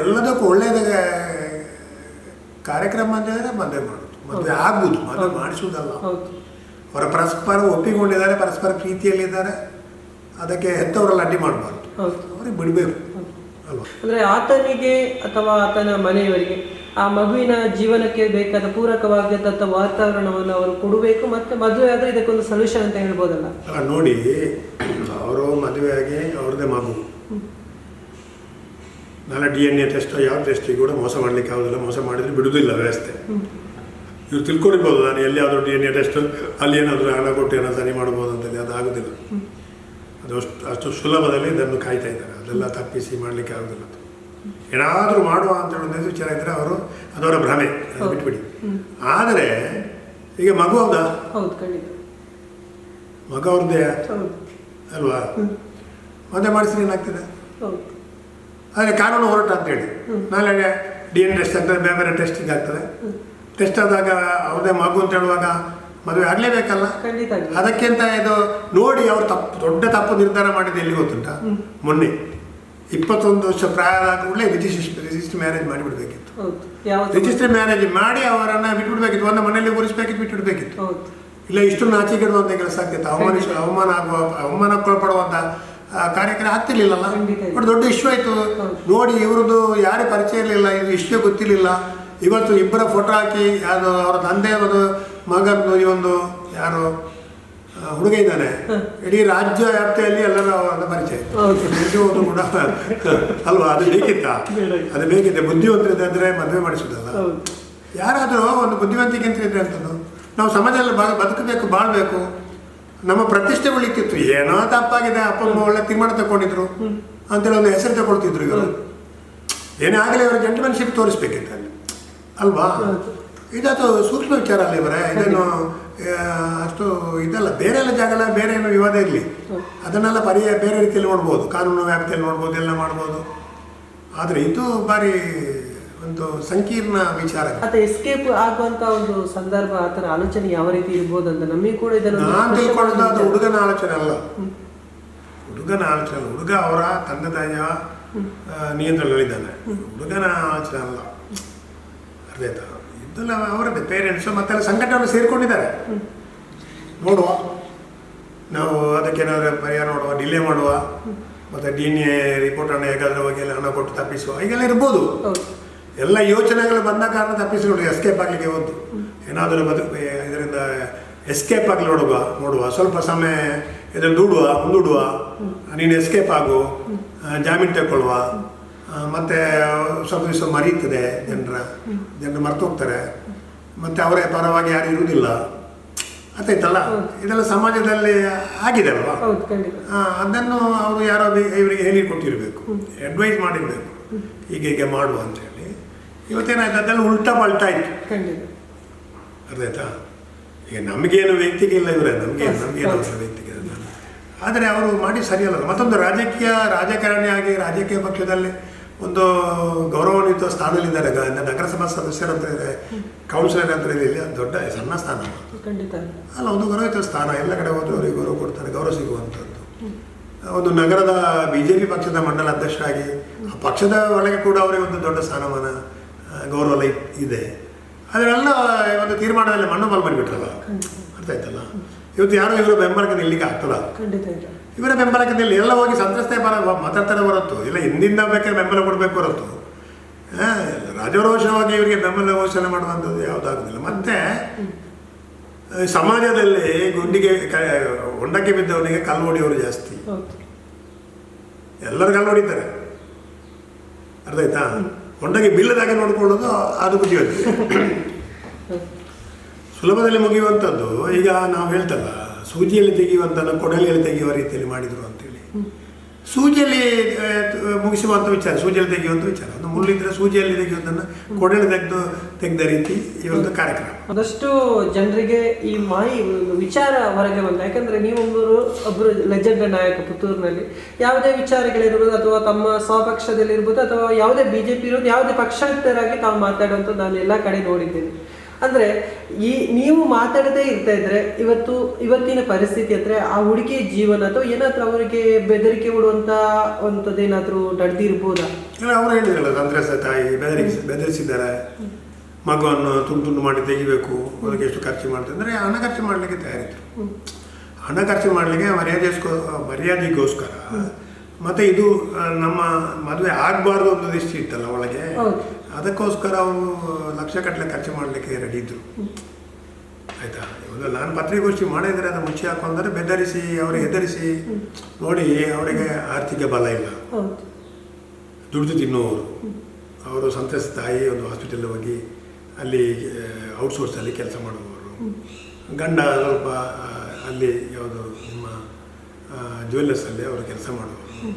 ಎಲ್ಲದಕ್ಕೂ ಒಳ್ಳೆಯದ ಕಾರ್ಯಕ್ರಮ ಅಂತ ಹೇಳಿದ್ರೆ ಮದುವೆ ಮಾಡೋದು. ಮದುವೆ ಆಗ್ಬೋದು ಮದುವೆ ಮಾಡಿಸುವುದಲ್ಲ. ಅವರ ಪರಸ್ಪರ ಒಪ್ಪಿಕೊಂಡಿದ್ದಾರೆ ಪರಸ್ಪರ ಪ್ರೀತಿಯಲ್ಲಿದ್ದಾರೆ. ಅದಕ್ಕೆ ಹೆತ್ತವರೆಲ್ಲ ಅಡ್ಡಿ ಮಾಡಬಾರ್ದು. ಅವ್ರಿಗೆ ಬಿಡಬೇಕು. ಅಂದ್ರೆ ಆತನಿಗೆ ಅಥವಾ ಆತನ ಮನೆಯವರಿಗೆ ಆ ಮಗುವಿನ ಜೀವನಕ್ಕೆ ಬೇಕಾದ ಪೂರಕವಾದಂಥ ವಾತಾವರಣವನ್ನು ಅವರು ಕೊಡಬೇಕು ಮತ್ತೆ ಮದುವೆ ಆದರೆ ಇದಕ್ಕೊಂದು ಸೊಲ್ಯೂಷನ್ ಅಂತ ಹೇಳ್ಬೋದಲ್ಲ? ಅಲ್ಲ ನೋಡಿ ಅವರು ಮದುವೆಯಾಗಿ ಅವ್ರದ್ದೇ ಮಗು ನಾಳೆ ಡಿ ಎನ್ ಎ ಟೆಸ್ಟ್ ಯಾವ ಟೆಸ್ಟಿಗೆ ಕೂಡ ಮೋಸ ಮಾಡಲಿಕ್ಕೆ ಆಗೋದಿಲ್ಲ ಮೋಸ ಮಾಡಿದ್ರೆ ಬಿಡುವುದಿಲ್ಲ ವ್ಯವಸ್ಥೆ. ಇವ್ರು ತಿಳ್ಕೊಂಡಿರ್ಬೋದು ನಾನು ಎಲ್ಲಿಯಾದರೂ ಡಿ ಎನ್ ಎ ಟೆಸ್ಟ್ ಅಲ್ಲಿ ಏನಾದರೂ ಹಣ ಕೊಟ್ಟು ಏನೋ ಸರಿ ಮಾಡ್ಬೋದು ಅಂತೇಳಿ ಅದು ಆಗೋದಿಲ್ಲ ಅದು ಅಷ್ಟು ಅಷ್ಟು ಸುಲಭದಲ್ಲಿ ಇದನ್ನು ಕಾಯ್ತಾ ಇದ್ದಾರೆ. ಅದೆಲ್ಲ ತಪ್ಪಿಸಿ ಮಾಡಲಿಕ್ಕೆ ಆಗೋದಿಲ್ಲ. ಏನಾದರೂ ಮಾಡುವ ಅಂತ ಹೇಳೋದು ವಿಚಾರ ಇದ್ದರೆ ಅವರು ಅದವರ ಭ್ರಮೆ. ಅದು ಬಿಟ್ಬಿಡಿ. ಆದರೆ ಈಗ ಮಗು ಹೌದಾ? ಮಗ ಅವ್ರದ್ದೇ? ಅಲ್ವಾ? ಮದುವೆ ಮಾಡಿಸಿದ್ರೆ ಏನಾಗ್ತದೆ? ಆದರೆ ಕಾನೂನು ಹೊರಟ ಅಂತೇಳಿ ನಾಳೆ ಡಿ ಎನ್ ಟೆಸ್ಟ್ ಆಗ್ತದೆ ಬೇರೆ ಬೇರೆ ಟೆಸ್ಟಿಂಗ್ ಆಗ್ತದೆ ಟೆಸ್ಟ್ ಆದಾಗ ಅವ್ರದೇ ಮಗು ಅಂತ ಹೇಳುವಾಗ ಮದುವೆ ಆಗ್ಲೇಬೇಕಲ್ಲ? ಅದಕ್ಕಿಂತ ಇದು ನೋಡಿ ಅವರು ತಪ್ಪು ದೊಡ್ಡ ತಪ್ಪು ನಿರ್ಧಾರ ಮಾಡಿದ್ದು ಎಲ್ಲಿ ಗೊತ್ತುಂಟ? ಮೊನ್ನೆ. ಇಪ್ಪತ್ತೊಂದು ವರ್ಷ ಪ್ರಾಯದ ಕೂಡಲೇ ರಿಜಿಸ್ಟ್ರೇಷನ್ ರಿಜಿಸ್ಟರ್ ಮ್ಯಾರೇಜ್ ಮಾಡಿಬಿಡ್ಬೇಕಿತ್ತು. ರಿಜಿಸ್ಟರ್ ಮ್ಯಾರೇಜ್ ಮಾಡಿ ಅವರನ್ನು ಬಿಟ್ಬಿಡ್ಬೇಕಿತ್ತು. ಒಂದು ಮನೆಯಲ್ಲಿ ಕೂರಿಸ್ಬೇಕಿತ್ತು ಬಿಟ್ಬಿಡ್ಬೇಕಿತ್ತು. ಇಲ್ಲ ಇಷ್ಟು ನಾಚಿಕೆಡುವಂಥ ಕೆಲಸ ಆಗ್ತಿತ್ತು. ಅವಮಾನ ಅವಮಾನ ಆಗುವ ಅವಮಾನಕ್ಕೊಳಪಡುವಂಥ ಕಾರ್ಯಕ್ರಮ ಆಗ್ತಿರ್ಲಿಲ್ಲಲ್ಲ. ಬಟ್ ದೊಡ್ಡ ಇಶ್ಯೂ ಆಯ್ತು. ನೋಡಿ ಇವ್ರದ್ದು ಯಾರು ಪರಿಚಯ ಇರಲಿಲ್ಲ ಇದು ಇಷ್ಟೇ ಗೊತ್ತಿರಲಿಲ್ಲ. ಇವತ್ತು ಇಬ್ಬರ ಫೋಟೋ ಹಾಕಿ ಅದು ಅವರ ತಂದೆಯವರದು ಮಗನದು ಈ ಒಂದು ಯಾರು ಹುಡುಗ ಇದ್ದಾನೆ. ಇಡೀ ರಾಜ್ಯ ವ್ಯಾಪ್ತಿಯಲ್ಲಿ ಎಲ್ಲರ ಪರಿಚಯ. ಕೂಡ ಅಲ್ವಾ? ಅದು ಬೇಕಿತ್ತ? ಅದು ಬೇಕಿದೆ ಬುದ್ಧಿವಂತರಿದ್ರೆ ಮದುವೆ ಮಾಡಿಸೋದಲ್ಲ. ಯಾರಾದರೂ ಒಂದು ಬುದ್ಧಿವಂತಿಕೆ ಅಂತ ಇದ್ರೆ ಅಂತದ್ದು ನಾವು ಸಮಾಜದಲ್ಲಿ ಬಾ ಬದುಕಬೇಕು ಬಾಳ್ಬೇಕು. ನಮ್ಮ ಪ್ರತಿಷ್ಠೆ ಉಳಿತಿತ್ತು. ಏನೋ ತಪ್ಪಾಗಿದೆ. ಅಪ್ಪ ಅಮ್ಮ ಒಳ್ಳೆ ತೀರ್ಮಾನ ತಗೊಂಡಿದ್ರು ಅಂತೇಳಿ ಒಂದು ಹೆಸರು ತಗೊಳ್ತಿದ್ರು ಇವರು. ಏನೇ ಆಗಲಿ ಅವರು ಜೆಂಟಲ್ಮನ್ಶಿಪ್ ತೋರಿಸ್ಬೇಕಿತ್ತು ಅಲ್ವಾ? ಇದದು ಸೂಕ್ಷ್ಮ ವಿಚಾರ ಅಲ್ಲ ಇವರೇ ಇದನ್ನು ಅಷ್ಟು ಇದೆಲ್ಲ. ಬೇರೆ ಎಲ್ಲ ಜಾಗ ಬೇರೆ ಏನೋ ವಿವಾದ ಇರಲಿ. ಅದನ್ನೆಲ್ಲ ಪರಿಯ ಬೇರೆ ರೀತಿಯಲ್ಲಿ ನೋಡ್ಬೋದು. ಕಾನೂನು ವ್ಯಾಪ್ತಿಯಲ್ಲಿ ನೋಡ್ಬೋದು ಎಲ್ಲ ಮಾಡ್ಬೋದು. ಆದರೆ ಇದು ಬಾರಿ ಒಂದು ಸಂಕೀರ್ಣ ವಿಚಾರ ಆತ ಎಸ್ಕೇಪ್ ಆಗುವಂತ ಒಂದು ಸಂದರ್ಭ ಆತನ ಆಲೋಚನೆ ಯಾವ ರೀತಿ ಇರ್ಬೋದು ಅಂತ ನಮಗೆ ಕೂಡ ಇದನ್ನು ನಾನು ತಿಳ್ಕೊಳ್ಳೋದು ಅದು. ಹುಡುಗನ ಆಲೋಚನೆ ಅಲ್ಲ. ಹುಡುಗನ ಆಲೋಚನೆ ಅಲ್ಲ. ಹುಡುಗ ಅವರ ತಂದೆ ತಾಯಿಯ ನಿಯಂತ್ರಣಗಳಿದ್ದಾನೆ ಹುಡುಗನ ಆಲೋಚನೆ ಅಲ್ಲ. ಅರ್ಥ ಆಯ್ತಾ? ಇದೆಲ್ಲ ಅವರದ್ದೇ ಪೇರೆಂಟ್ಸು ಮತ್ತೆಲ್ಲ ಸಂಘಟನೆ ಸೇರಿಕೊಂಡಿದ್ದಾರೆ. ನೋಡುವ. ನಾವು ಅದಕ್ಕೇನಾದರೂ ಪರಿಹಾರ ನೋಡುವ ಡಿಲೇ ಮಾಡುವ. ಮತ್ತು ಡಿ ಎನ್ ಎ ರಿಪೋರ್ಟನ್ನು ಹೇಗಾದರೂ ಹೋಗಿ ಎಲ್ಲ ಹಣ ಕೊಟ್ಟು ತಪ್ಪಿಸುವ. ಈಗೆಲ್ಲ ಇರ್ಬೋದು. ಎಲ್ಲ ಯೋಚನೆಗಳು ಬಂದ ಕಾರಣ ತಪ್ಪಿಸಿಕೊಂಡು ಎಸ್ಕೇಪ್ ಆಗಲಿಕ್ಕೆ ಒಂದು ಏನಾದರೂ ಬದುಕು ಇದರಿಂದ ಎಸ್ಕೇಪ್ ಆಗಲಿ ನೋಡುವ ನೋಡುವ. ಸ್ವಲ್ಪ ಸಮಯ ಇದನ್ನು ದೂಡುವ ಮುಂದೂಡುವ. ನೀನು ಎಸ್ಕೇಪ್ ಆಗು. ಜಾಮೀನು ತಗೊಳ್ಳುವ ಮತ್ತೆ ಸ್ವಲ್ಪ ದಿವಸ ಮರೀತದೆ ಜನರ ಜನರು ಮರ್ತು ಹೋಗ್ತಾರೆ ಮತ್ತೆ ಅವರೇ ಪರವಾಗಿ ಯಾರು ಇರುವುದಿಲ್ಲ. ಅರ್ಥಾಯ್ತಲ್ಲ ಇದೆಲ್ಲ ಸಮಾಜದಲ್ಲಿ ಆಗಿದೆ ಅಲ್ವಾ? ಅದನ್ನು ಅವರು ಯಾರೋ ಇವರಿಗೆ ಹೇಳಿ ಕೊಟ್ಟಿರಬೇಕು. ಅಡ್ವೈಸ್ ಮಾಡಿರಬೇಕು. ಹೀಗೆ ಹೀಗೆ ಮಾಡುವ ಅಂತೇಳಿ. ಇವತ್ತೇನಾಯ್ತು? ಅದೆಲ್ಲ ಉಲ್ಟಾ ಪಲ್ಟಾ ಇತ್ತು. ಖಂಡಿತ. ಅರ್ಥ ಆಯ್ತಾ ಈಗ ನಮಗೇನು ವ್ಯಕ್ತಿಗೆ ಇಲ್ಲ ಇವರೇ. ನಮಗೆ ನಮಗೇನು ವ್ಯಕ್ತಿಗೆ ಆದರೆ ಅವರು ಮಾಡಿ ಸರಿಯಲ್ಲ. ಮತ್ತೊಂದು ರಾಜಕೀಯ ರಾಜಕಾರಣಿ ಆಗಿ ರಾಜಕೀಯ ಪಕ್ಷದಲ್ಲಿ ಒಂದು ಗೌರವಾನ್ವಿತ ಸ್ಥಾನದಲ್ಲಿದ್ದಾರೆ. ಇದ್ದಾರೆ ನಗರಸಭಾ ಸದಸ್ಯರಂತ ಇದೆ ಕೌನ್ಸಿಲರ್ ಅಂತ ಇದೆ. ಇಲ್ಲಿ ದೊಡ್ಡ ಸಣ್ಣ ಸ್ಥಾನ ಖಂಡಿತ. ಅಲ್ಲ ಒಂದು ಗೌರವಿತ ಸ್ಥಾನ. ಎಲ್ಲ ಕಡೆ ಹೋದ್ರೆ ಅವರಿಗೆ ಗೌರವ ಕೊಡ್ತಾರೆ ಗೌರವ ಸಿಗುವಂಥದ್ದು. ಒಂದು ನಗರದ ಬಿ ಜೆ ಪಿ ಪಕ್ಷದ ಮಂಡಲ ಅಧ್ಯಕ್ಷರಾಗಿ ಆ ಪಕ್ಷದ ಒಳಗೆ ಕೂಡ ಅವರಿಗೆ ಒಂದು ದೊಡ್ಡ ಸ್ಥಾನಮಾನ ಗೌರವ ಎಲ್ಲ ಇದೆ. ಅದನ್ನೆಲ್ಲ ಒಂದು ತೀರ್ಮಾನದಲ್ಲಿ ಮಣ್ಣು ಪಾಲು ಮಾಡಿಬಿಟ್ರಲ್ಲ. ಅರ್ಥ ಆಯ್ತಲ್ಲ? ಇವತ್ತು ಯಾರು ಇವರು ಬೆಂಬಲಕ್ಕೆ ನಿಲ್ಲಿಕ್ಕೆ ಆಗ್ತದ ಖಂಡಿತ ಇವರ ಬೆಂಬಲಕ್ಕೆ ನಿಲ್ಲಿ. ಎಲ್ಲ ಹೋಗಿ ಸಂತ್ರಸ್ತೆ ಬರ ಮಾತಾಡ್ತಾರೆ ಹೊರತು. ಇಲ್ಲ ಹಿಂದಿಂದ ಬೇಕಾದ್ರೆ ಬೆಂಬಲ ಕೊಡಬೇಕು ಹೊರತು. ರಾಜರೋಷವಾಗಿ ಇವರಿಗೆ ಬೆಂಬಲ ಘೋಷಣೆ ಮಾಡುವಂಥದ್ದು ಯಾವುದಾಗುದಿಲ್ಲ ಮತ್ತೆ ಸಮಾಜದಲ್ಲಿ ಗುಂಡಿಗೆ ಹೊಂಡಕ್ಕೆ ಬಿದ್ದವನಿಗೆ ಕಲ್ಲು ಹೊಡೆಯೋರು ಜಾಸ್ತಿ. ಎಲ್ಲರೂ ಕಲ್ಲು ಹೊಡಿತಾರೆ. ಅರ್ಥ ಆಯ್ತಾ? ಹೊಂಡಕ್ಕೆ ಬೀಳದಾಗೆ ನೋಡ್ಕೊಳ್ಳೋದು ಅದು ಬುದ್ಧಿವಂತಿಕೆ. ಸುಲಭದಲ್ಲಿ ಮುಗಿಯುವಂಥದ್ದು ಈಗ ನಾವು ಹೇಳ್ತಲ್ಲ ಸೂಜಿಯಲ್ಲಿ ತೆಗೆಯುವಂಥದ್ದು ಕೊಡಲಿಯಲ್ಲಿ ತೆಗೆಯುವ ರೀತಿಯಲ್ಲಿ ಮಾಡಿದರು ಅಂತೇಳಿ. ಸೂಜಿಯಲ್ಲಿ ಮುಗಿಸುವಂಥ ವಿಚಾರ, ಸೂಜಿಯಲ್ಲಿ ತೆಗೆಯುವಂಥ ವಿಚಾರ. ಒಂದು ಮುಳ್ಳಿದ್ರೆ ಸೂಜಿಯಲ್ಲಿ ತೆಗೆಯುವುದನ್ನು ಕೊಡಲಿ ತೆಗೆದು, ತೆಗೆದ ರೀತಿ ಈ ಒಂದು ಕಾರ್ಯಕ್ರಮ. ಒಂದಷ್ಟು ಜನರಿಗೆ ಈ ಮಾಯಿ, ಒಂದು ವಿಚಾರ ಹೊರಗೆ ಬಂದ. ಯಾಕಂದ್ರೆ ನೀವೊಬ್ಬರು ಒಬ್ಬರು ಲೆಜೆಂಡ್ ನಾಯಕ ಪುತ್ತೂರಿನಲ್ಲಿ, ಯಾವುದೇ ವಿಚಾರಗಳಿರ್ಬೋದು ಅಥವಾ ತಮ್ಮ ಸ್ವಪಕ್ಷದಲ್ಲಿರ್ಬೋದು ಅಥವಾ ಯಾವುದೇ ಬಿಜೆಪಿ ಇರೋದು, ಯಾವುದೇ ಪಕ್ಷಾಂತರಾಗಿ ತಾವು ಮಾತಾಡುವಂಥದ್ದು ನಾನು ಎಲ್ಲ ಕಡೆ ನೋಡಿದ್ದೇನೆ. ಅಂದ್ರೆ ಈ ನೀವು ಮಾತಾಡದೇ ಇರ್ತಾ ಇದ್ರೆ ಇವತ್ತು ಇವತ್ತಿನ ಪರಿಸ್ಥಿತಿ ಅಂದ್ರೆ ಆ ಹುಡುಗಿಯ ಜೀವನ ಅಥವಾ ಏನಾದರೂ ಅವರಿಗೆ ಬೆದರಿಕೆ ಕೊಡುವಂತ ಒಂಥದ್ದೇನಾದ್ರೂ ನಡೆದಿರ್ಬೋದಾ ಅವರು ಹೇಳಿದ್ರಲ್ಲ ಸಂತ್ರಸ್ತ ತಾಯಿ ಬೆದರಿಸಿ ಬೆದರಿಸಿದ್ದಾರೆ. ಮಗುವನ್ನು ತುಂಡು ತುಂಡು ಮಾಡಿ ತೆಗಿಬೇಕು ಅದಕ್ಕೆ ಎಷ್ಟು ಖರ್ಚು ಮಾಡ್ತಾರೆ ಅಂದರೆ ಹಣ ಖರ್ಚು ಮಾಡಲಿಕ್ಕೆ ತಯಾರಿತ್ತು ಹಣ ಖರ್ಚು ಮಾಡಲಿಕ್ಕೆ ಮರ್ಯಾದೆಸ್ಕೋ ಮರ್ಯಾದೆಗೋಸ್ಕರ. ಮತ್ತು ಇದು ನಮ್ಮ ಮದುವೆ ಆಗಬಾರ್ದು ಒಂದು ದೃಷ್ಟಿ ಇತ್ತಲ್ಲ ಒಳಗೆ. ಅದಕ್ಕೋಸ್ಕರ ಅವರು ಲಕ್ಷಗಟ್ಟಲೆ ಖರ್ಚು ಮಾಡಲಿಕ್ಕೆ ರೆಡಿ ಇದ್ದರು ಆಯಿತಾ? ಇವಾಗ ನಾನು ಪತ್ರಿಕೋಷ್ಠಿ ಮಾಡಿದರೆ ಅದು ಮುಚ್ಚಿ ಹಾಕೊಂಡ್ರೆ ಬೆದರಿಸಿ ಅವ್ರಿಗೆ ಹೆದರಿಸಿ ನೋಡಿ ಅವರಿಗೆ ಆರ್ಥಿಕ ಬಲ ಇಲ್ಲ. ದುಡಿದು ತಿನ್ನುವವರು. ಅವರು ಸಂತಸ ತಾಯಿ ಒಂದು ಹಾಸ್ಪಿಟಲ್ ಹೋಗಿ ಅಲ್ಲಿ ಔಟ್ಸೋರ್ಸಲ್ಲಿ ಕೆಲಸ ಮಾಡುವವರು. ಗಂಡ ಸ್ವಲ್ಪ ಅಲ್ಲಿ ಯಾವುದು ನಿಮ್ಮ ಜ್ಯುವೆಲ್ಲರ್ಸಲ್ಲಿ ಅವರು ಕೆಲಸ ಮಾಡುವವರು.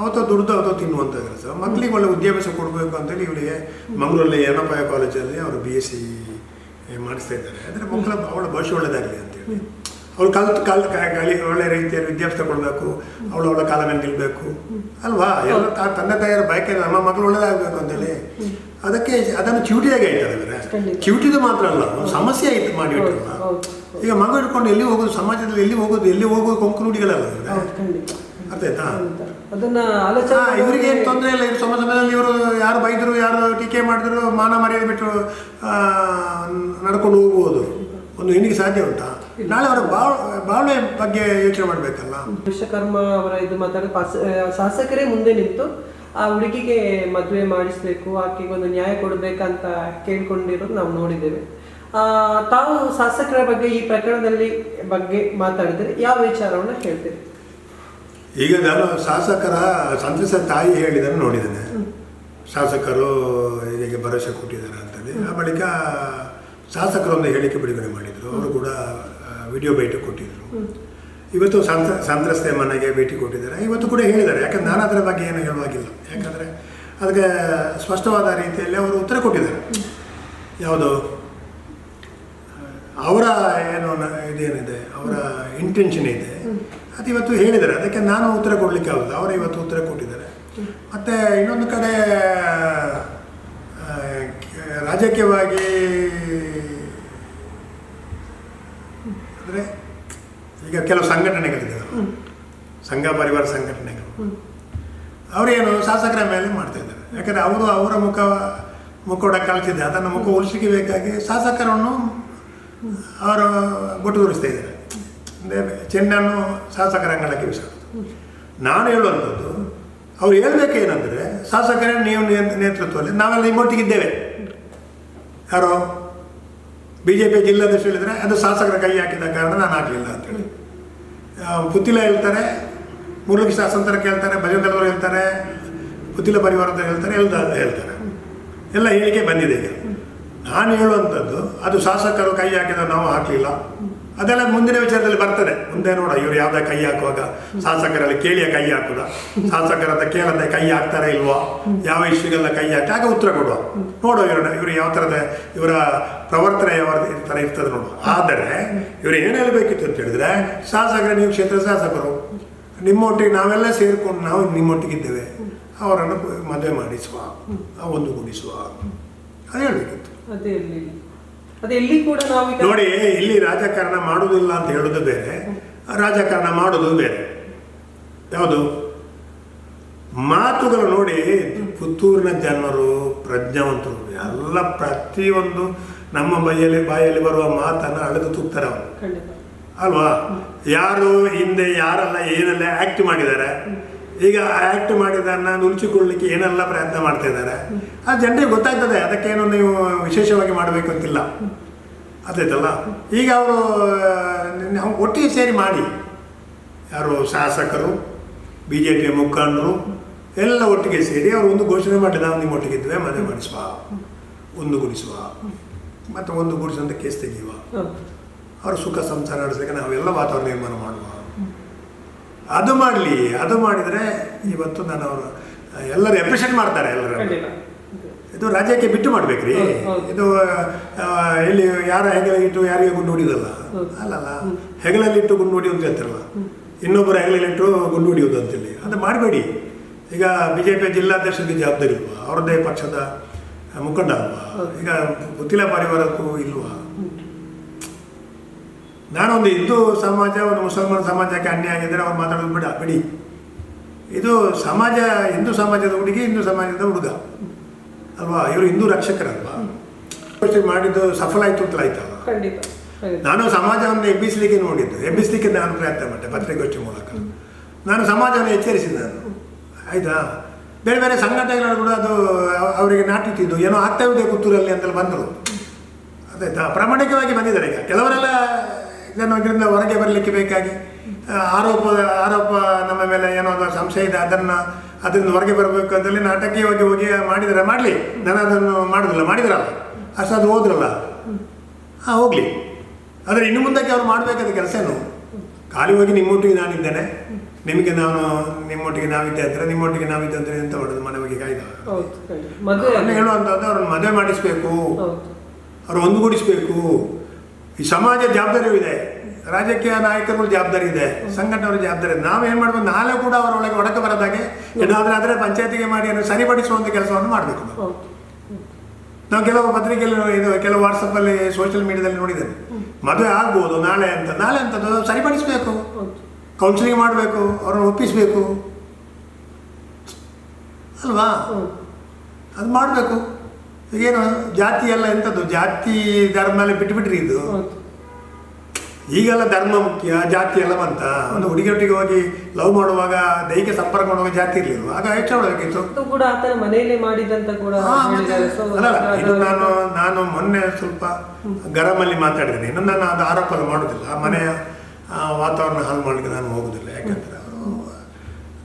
ಅವತ್ತು ದುಡ್ದು ಅವತ್ತು ತಿನ್ನುವಂಥ ಕೆಲಸ ಮಕ್ಕಳಿಗೆ ಒಳ್ಳೆ ವಿದ್ಯಾಭ್ಯಾಸ ಕೊಡಬೇಕು ಅಂತೇಳಿ ಇವರಿಗೆ ಮಂಗಳೂರಲ್ಲಿ ಏನಪ್ಪಾಯ ಕಾಲೇಜಲ್ಲಿ ಅವರು ಬಿ ಎಸ್ ಸಿ ಮಾಡಿಸ್ತಾ ಇದ್ದಾರೆ. ಅಂದರೆ ಮಕ್ಕಳ ಅವಳ ಭವಿಷ್ಯ ಒಳ್ಳೆಯದಾಗಲಿ ಅಂತೇಳಿ. ಅವಳು ಕಾಲ ಕಾಲ ಕಲಿ ಒಳ್ಳೆ ರೀತಿಯಲ್ಲಿ ವಿದ್ಯಾಭ್ಯಾಸ ಕೊಡಬೇಕು. ಅವಳು ಅವಳ ಕಾಲ ಮೇಲೆ ನಿಲ್ಲಬೇಕು ಅಲ್ವಾ? ಎಲ್ಲ ತಾ- ತಂದೆ ತಾಯಿಯರ ಬಯಕೆ ನಮ್ಮ ಮಕ್ಕಳು ಒಳ್ಳೆಯದಾಗಬೇಕು ಅಂತೇಳಿ. ಅದಕ್ಕೆ ಅದನ್ನು ಕ್ಯೂಟಿಯಾಗಿ ಆಯ್ತದೆ ಖಂಡಿತ. ಕ್ಯೂಟಿದು ಮಾತ್ರ ಅಲ್ಲ ಸಮಸ್ಯೆ ಆಯ್ತು ಮಾಡಿಬಿಟ್ರಲ್ಲ ಈಗ ಮಗು ಹಿಡ್ಕೊಂಡು ಎಲ್ಲಿ ಹೋಗೋದು? ಸಮಾಜದಲ್ಲಿ ಎಲ್ಲಿ ಹೋಗೋದು? ಎಲ್ಲಿ ಹೋಗೋದು? ಕೊಂಕು ನುಡಿಗಳಲ್ಲ ಇವ್ರೆ. ಅರ್ಥ ಆಯ್ತಾ. ಅದನ್ನ ಆಲೋಚನೆ ಇವರಿಗೆ ಏನು ತೊಂದರೆ ಇಲ್ಲ ಇವರು ಸಮ ಸಮಯದಲ್ಲಿ ಇವರು ಯಾರು ಬೈದರು ಯಾರು ಟೀಕೆ ಮಾಡಿದ್ರು ಮಾನ ಮರ್ಯಾದೆ ಬಿಟ್ಟು ನಡ್ಕೊಂಡು ಹೋಗ್ಬೋದು. ಒಂದು ಹೆಣ್ಣಿಗೆ ಸಾಧ್ಯ ಉಂಟಾ? ನಾಳೆ ಅವರ ಬಾಳ್ ಬಾಳ್ವೆ ಬಗ್ಗೆ ಯೋಚನೆ ಮಾಡಬೇಕಲ್ಲ? ವಿಶ್ವಕರ್ಮ ಅವರ ಇದು ಮಾತಾಡಿ ಶಾಸಕರೇ ಮುಂದೆ ನಿಂತು ಆ ಹುಡುಗಿಗೆ ಮದುವೆ ಮಾಡಿಸ್ಬೇಕು ಆಕೆಗೆ ಒಂದು ನ್ಯಾಯ ಕೊಡಬೇಕಂತ ಕೇಳ್ಕೊಂಡಿರೋದು ನಾವು ನೋಡಿದ್ದೇವೆ. ಆ, ತಾವು ಶಾಸಕರ ಬಗ್ಗೆ ಈ ಪ್ರಕರಣದಲ್ಲಿ ಬಗ್ಗೆ ಮಾತಾಡಿದ್ರೆ ಯಾವ ವಿಚಾರವನ್ನು ಹೇಳ್ತೀರಿ? ಈಗ ನಾನು ಶಾಸಕರ ಸಂತಸ ತಾಯಿ ಹೇಳಿದನ್ನು ನೋಡಿದ್ದೇನೆ. ಶಾಸಕರು ಹೀಗೆ ಭರವಸೆ ಕೊಟ್ಟಿದ್ದಾರೆ ಅಂತೇಳಿ. ಆ ಬಳಿಕ ಶಾಸಕರು ಒಂದು ಹೇಳಿಕೆ ಬಿಡುಗಡೆ ಮಾಡಿದರು. ಅವರು ಕೂಡ ವಿಡಿಯೋ ಭೇಟಿ ಕೊಟ್ಟಿದ್ದರು ಇವತ್ತು ಸಂತ ಸಂತ್ರಸ್ತೆ ಮನೆಗೆ ಭೇಟಿ ಕೊಟ್ಟಿದ್ದಾರೆ. ಇವತ್ತು ಕೂಡ ಹೇಳಿದ್ದಾರೆ. ಯಾಕಂದ್ರೆ ನಾನು ಅದರ ಬಗ್ಗೆ ಏನು ಹೇಳುವಾಗಿಲ್ಲ. ಯಾಕಂದರೆ ಅದಕ್ಕೆ ಸ್ಪಷ್ಟವಾದ ರೀತಿಯಲ್ಲಿ ಅವರು ಉತ್ತರ ಕೊಟ್ಟಿದ್ದಾರೆ. ಯಾವುದು? ಅವರ ಏನು ಇದೇನಿದೆ? ಅವರ ಇಂಟೆನ್ಷನ್ ಇದೆ. ಅದು ಇವತ್ತು ಹೇಳಿದ್ದಾರೆ. ಅದಕ್ಕೆ ನಾನು ಉತ್ತರ ಕೊಡಲಿಕ್ಕೆ ಆಗೋದು ಅವರು ಇವತ್ತು ಉತ್ತರ ಕೊಟ್ಟಿದ್ದಾರೆ. ಮತ್ತು ಇನ್ನೊಂದು ಕಡೆ ರಾಜಕೀಯವಾಗಿ ಅಂದರೆ ಈಗ ಕೆಲವು ಸಂಘಟನೆಗಳಿದ್ದಾವೆ. ಸಂಘ ಪರಿವಾರ ಸಂಘಟನೆಗಳು. ಅವರೇನು ಶಾಸಕರ ಮೇಲೆ ಮಾಡ್ತಾ ಇದ್ದಾರೆ. ಯಾಕಂದರೆ ಅವರು ಅವರ ಮುಖ ಮುಖೋಡ ಕಳಿಸಿದೆ ಅದನ್ನು ಮುಖ ಉಳಿಸಲಿಕ್ಕೆ ಬೇಕಾಗಿ ಶಾಸಕರನ್ನು ಅವರು ಬೊಟ್ಟು ತೋರಿಸ್ತಾ ಇದ್ದಾರೆ. ಅಂದರೆ ಚೆಂಡನ್ನು ಶಾಸಕರ ಅಂಗಳಕ್ಕೆ ಬಿಸಾಡೋದು ನಾನು ಹೇಳುವಂಥದ್ದು, ಅವ್ರು ಹೇಳಬೇಕೇನೆಂದರೆ ಶಾಸಕರ, ನೀವು ನೇತೃತ್ವದಲ್ಲಿ, ನಾವೆಲ್ಲ ನಿಮ್ಮೊಟ್ಟಿಗಿದ್ದೇವೆ ಯಾರೋ? ಬಿ ಜೆ ಪಿ ಜಿಲ್ಲಾಧ್ಯಕ್ಷ ಹೇಳಿದರೆ, ಅದು ಶಾಸಕರ ಕೈ ಹಾಕಿದ ಕಾರಣ ನಾನು ಹಾಕಲಿಲ್ಲ ಅಂತೇಳಿ ಪುತ್ತಿಲ ಹೇಳ್ತಾರೆ, ಮುರುಳಿ ಶಾಸಂತರ ಕೇಳ್ತಾರೆ ಭಜನದವರು ಹೇಳ್ತಾರೆ, ಪುತ್ತಿಲ ಪರಿವಾರದ ಹೇಳ್ತಾರೆ ಎಲ್ಲ ಹೇಳ್ತಾರೆ. ಎಲ್ಲ ಹೇಳಿಕೆ ಬಂದಿದೆ ಈಗ. ನಾನು ಹೇಳುವಂಥದ್ದು, ಅದು ಶಾಸಕರು ಕೈ ಹಾಕಿದ ನಾವು ಹಾಕಲಿಲ್ಲ. ಅದೆಲ್ಲ ಮುಂದಿನ ವಿಚಾರದಲ್ಲಿ ಬರ್ತದೆ. ಮುಂದೆ ನೋಡ, ಇವರು ಯಾವುದೇ ಕೈ ಹಾಕುವಾಗ ಶಾಸಕರಲ್ಲಿ ಕೇಳಿಯ ಕೈ ಹಾಕುದ. ಶಾಸಕರದ ಕೇಳದೆ ಕೈ ಹಾಕ್ತಾರ ಇಲ್ವಾ? ಯಾವ ಇಶ್ಯೂಗೆಲ್ಲ ಕೈ ಹಾಕಿ, ಆಗ ಉತ್ತರ ಕೊಡುವ. ನೋಡುವ ಇವ್ರನ್ನ ಇವರು ಯಾವ ಥರದ, ಇವರ ಪ್ರವರ್ತನೆ ಯಾವ ಥರ ಇರ್ತದೆ ನೋಡುವ ಆದರೆ, ಇವರು ಏನು ಹೇಳಬೇಕಿತ್ತು ಅಂತ ಹೇಳಿದ್ರೆ, ಶಾಸಕರ, ನೀವು ಕ್ಷೇತ್ರ ಶಾಸಕರು. ನಿಮ್ಮೊಟ್ಟಿಗೆ ನಾವೆಲ್ಲ ಸೇರಿಕೊಂಡು ನಾವು ನಿಮ್ಮೊಟ್ಟಿಗಿದ್ದೇವೆ. ಅವರನ್ನು ಮದುವೆ ಮಾಡಿಸುವ ಒಂದು ಗುಡಿಸುವ. ಅದು ಹೇಳಬೇಕಿತ್ತು. ಅದೇ ಇಲ್ಲಿ ಕೂಡ ನೋಡಿ ಇಲ್ಲಿ ರಾಜಕಾರಣ ಮಾಡುವುದಿಲ್ಲ ಅಂತ ಹೇಳುದು ಬೇರೆ ರಾಜಕಾರಣ ಮಾಡೋದು ಬೇರೆ. ಯಾವುದು? ಮಾತುಗಳು ನೋಡಿ ಪುತ್ತೂರಿನ ಜನರು ಪ್ರಜ್ಞಾವಂತರು. ಎಲ್ಲ ಪ್ರತಿಯೊಂದು ನಮ್ಮ ಬೈಯಲ್ಲಿ ಬಾಯಲ್ಲಿ ಬರುವ ಮಾತನ್ನು ಅಳೆದು ತೂಗ್ತಾರೆ ಅವರು. ಅಲ್ವಾ? ಯಾರು ಹಿಂದೆ ಯಾರೆಲ್ಲ ಏನೆಲ್ಲ ಆಕ್ಟ್ ಮಾಡಿದ್ದಾರೆ ಈಗ ಆಕ್ಟ್ ಮಾಡಿದನ್ನ ನುಲ್ಚಿಕೊಳ್ಳಿಕ್ಕೆ ಏನೆಲ್ಲ ಪ್ರಯತ್ನ ಮಾಡ್ತಾ ಇದ್ದಾರೆ. ಆ ಜನರಿಗೆ ಗೊತ್ತಾಗ್ತದೆ ಅದಕ್ಕೇನು ನೀವು ವಿಶೇಷವಾಗಿ ಮಾಡಬೇಕು ಅಂತಿಲ್ಲ. ಅದಾಯ್ತಲ್ಲ ಈಗ ಅವರು ಒಟ್ಟಿಗೆ ಸೇರಿ ಮಾಡಿ. ಯಾರು ಶಾಸಕರು ಬಿ ಜೆ ಪಿಯ ಮುಖಂಡರು ಎಲ್ಲ ಒಟ್ಟಿಗೆ ಸೇರಿ ಅವರು ಒಂದು ಘೋಷಣೆ ಮಾಡಿ ನಾವು ನಿಮ್ಮ ಒಟ್ಟಿಗಿದ್ವಿ ಮದುವೆ ಮಾಡಿಸುವ. ಒಂದು ಗುಡಿಸುವ. ಮತ್ತು ಒಂದು ಗುಡಿಸುವಂತ ಕೇಸ್ ತೆಗೆಯುವ. ಅವರು ಸುಖ ಸಂಸಾರ ನಡೆಸಲಿಕ್ಕೆ ನಾವೆಲ್ಲ ವಾತಾವರಣ ನಿರ್ಮಾಣ ಮಾಡುವ. ಅದು ಮಾಡಲಿ ಅದು ಮಾಡಿದರೆ ಇವತ್ತು ನಾನು ಅವರು ಎಲ್ಲರೂ ಎಪ್ರಿಷಿಯೇಟ್ ಮಾಡ್ತಾರೆ ಎಲ್ಲರೂ ಇದು ರಾಜ್ಯಕ್ಕೆ ಬಿಟ್ಟು ಮಾಡ್ಬೇಕ್ರಿ. ಇದು ಇಲ್ಲಿ ಎಲ್ಲಿ ಯಾರ ಹೆಗಲ ಇಟ್ಟು ಯಾರಿಗೆ ಗುಂಡು ಹೊಡಿಯೋದಲ್ಲ. ಅಲ್ಲಲ್ಲ ಹೆಗಲಲ್ಲಿಟ್ಟು ಗುಂಡು ಹೊಡಿಯೋದು ಅಂತ ಹೇಳ್ತಾರಲ್ಲ ಇನ್ನೊಬ್ಬರ ಹೆಗಲಲ್ಲಿಟ್ಟು ಗುಂಡು ಹೊಡಿಯೋದು ಅಂತೇಳಿ ಅದು ಮಾಡಬೇಡಿ ಈಗ ಬಿ ಜೆ ಪಿಯ ಜಿಲ್ಲಾಧ್ಯಕ್ಷರಿಗೆ ಜವಾಬ್ದಾರಿ ಇಲ್ವಾ ಅವ್ರದ್ದೇ ಪಕ್ಷದ ಮುಖಂಡ ಅಲ್ವಾ ಈಗ ಪುತ್ತಿಲ ಪರಿವಾರಕ್ಕೂ ಇಲ್ವಾ ನಾನೊಂದು ಹಿಂದೂ ಸಮಾಜ ಒಂದು ಮುಸಲ್ಮಾನ ಸಮಾಜಕ್ಕೆ ಅನ್ಯಾಯ ಆಗಿದ್ದರೆ ಅವ್ರು ಮಾತಾಡೋದು ಬಿಡ ಬಿಡಿ. ಇದು ಸಮಾಜ ಹಿಂದೂ ಸಮಾಜದ ಹುಡುಗಿ ಹಿಂದೂ ಸಮಾಜದ ಹುಡುಗ. ಅಲ್ವಾ? ಇವರು ಹಿಂದೂ ರಕ್ಷಕರಲ್ವಾ? ಮಾಡಿದ್ದು ಸಫಲ ಆಯಿತು ಅಂತ ಆಯ್ತಲ್ಲ. ನಾನು ಸಮಾಜವನ್ನು ಎಬ್ಬಿಸಲಿಕ್ಕೆ ನೋಡಿದ್ದು. ಎಬ್ಬಿಸಲಿಕ್ಕೆ ನಾನು ಪ್ರಯತ್ನ ಪಟ್ಟೆ ಪತ್ರಿಕಾಗೋಷ್ಠಿ ಮೂಲಕ. ನಾನು ಸಮಾಜವನ್ನು ಎಚ್ಚರಿಸಿದೆ ನಾನು. ಆಯಿತಾ? ಬೇರೆ ಬೇರೆ ಸಂಘಟನೆಗಳು ಕೂಡ ಅದು ಅವರಿಗೆ ನಾಟಿಟ್ಟಿದ್ದು ಏನೋ ಆಗ್ತಾ ಇದೆ ಪುತ್ತೂರಲ್ಲಿ ಅಂತೆಲ್ಲ ಬಂದರು. ಅದಾಯ್ತಾ? ಪ್ರಾಮಾಣಿಕವಾಗಿ ಬಂದಿದ್ದಾರೆ ಈಗ. ಕೆಲವರೆಲ್ಲ ಇದನ್ನು ಇದರಿಂದ ಹೊರಗೆ ಬರಲಿಕ್ಕೆ ಬೇಕಾಗಿ ಆರೋಪ ಆರೋಪ ನಮ್ಮ ಮೇಲೆ ಏನೋ ಒಂದು ಸಂಶಯ ಇದೆ ಅದನ್ನು ಅದರಿಂದ ಹೊರಗೆ ಬರಬೇಕು ಅಂತೇಳಿ ನಾಟಕೀಯವಾಗಿ ಹೋಗಿ ಮಾಡಿದರೆ ಮಾಡಲಿ. ನಾನು ಅದನ್ನು ಮಾಡೋದಿಲ್ಲ. ಮಾಡಿದ್ರಲ್ಲ? ಅಷ್ಟು ಅದು ಹೋದ್ರಲ್ಲ? ಹಾಂ ಹೋಗಲಿ. ಆದರೆ ಇನ್ನು ಮುಂದಕ್ಕೆ ಅವ್ರು ಮಾಡಬೇಕಾದ ಕೆಲಸ ಏನು? ಖಾಲಿ ಹೋಗಿ ನಿಮ್ಮೊಟ್ಟಿಗೆ ನಾನಿದ್ದೇನೆ. ನಿಮಗೆ ನಾನು ನಿಮ್ಮೊಟ್ಟಿಗೆ ನಾವಿದ್ದೆ ಅಂದರೆ ನಿಮ್ಮೊಟ್ಟಿಗೆ ನಾವಿದ್ದೆ ಅಂದರೆ ಎಂತ ಮಾಡೋದು ಮನೆ ಹೋಗಿ ಕಾಯ್ದ? ಹೇಳುವಂಥದ್ದು ಅವ್ರನ್ನ ಮದುವೆ ಮಾಡಿಸ್ಬೇಕು. ಅವ್ರು ಒಂದುಗೂಡಿಸ್ಬೇಕು. ಈ ಸಮಾಜ ಜವಾಬ್ದಾರಿಯೂ ಇದೆ. ರಾಜಕೀಯ ನಾಯಕರುಗಳ ಜವಾಬ್ದಾರಿ ಇದೆ. ಸಂಘಟನೆಯವರ ಜವಾಬ್ದಾರಿ ಇದೆ. ನಾವೇನು ಮಾಡಬೇಕು? ನಾಳೆ ಕೂಡ ಅವರೊಳಗೆ ಒಡಕ ಬರದಾಗೆ ಏನಾದರೂ ಆದರೆ ಪಂಚಾಯತಿಗೆ ಮಾಡಿ ಅದನ್ನು ಸರಿಪಡಿಸುವಂಥ ಕೆಲಸವನ್ನು ಮಾಡಬೇಕು ನಾವು. ಕೆಲವು ಪತ್ರಿಕೆಯಲ್ಲಿ ಇದು ಕೆಲವು ವಾಟ್ಸಪ್ಪಲ್ಲಿ ಸೋಷಿಯಲ್ ಮೀಡಿಯಾದಲ್ಲಿ ನೋಡಿದ್ದೇನೆ. ಮದುವೆ ಆಗ್ಬೋದು ನಾಳೆ ಅಂತ. ನಾಳೆ ಅಂತ ಸರಿಪಡಿಸಬೇಕು. ಕೌನ್ಸಿಲಿಂಗ್ ಮಾಡಬೇಕು ಅವ್ರನ್ನ ಒಪ್ಪಿಸಬೇಕು. ಅಲ್ವಾ? ಅದು ಮಾಡಬೇಕು. ಈಗೇನು ಜಾತಿ ಎಲ್ಲ ಎಂಥದ್ದು ಜಾತಿ ಧರ್ಮ ಎಲ್ಲ ಬಿಟ್ಟುಬಿಟ್ರಿ ಇದು. ಈಗೆಲ್ಲ ಧರ್ಮ ಮುಖ್ಯ ಜಾತಿ ಎಲ್ಲ ಬಂತ. ಒಂದು ಹುಡುಗಿಯೊಟ್ಟಿಗೆ ಹೋಗಿ ಲವ್ ಮಾಡುವಾಗ ದೈಹಿಕ ಸಂಪರ್ಕ ಮಾಡುವಾಗ ಜಾತಿ ಇರಲಿಲ್ಲ ಆಗ ಎಷ್ಟು ಮಾಡಬೇಕಿತ್ತು ಮನೆಯಲ್ಲೇ ಮಾಡಿದಂತ ಕೂಡ ಇದು ನಾನು ನಾನು ಮೊನ್ನೆ ಸ್ವಲ್ಪ ಗರಮಲ್ಲಿ ಮಾತಾಡಿದ್ದೇನೆ. ಇನ್ನೊಂದು ನಾನು ಅದು ಆರೋಪ ಮಾಡೋದಿಲ್ಲ. ಮನೆಯ ವಾತಾವರಣ ಹಾಳು ಮಾಡಲಿಕ್ಕೆ ನಾನು ಹೋಗೋದಿಲ್ಲ. ಯಾಕಂದ್ರೆ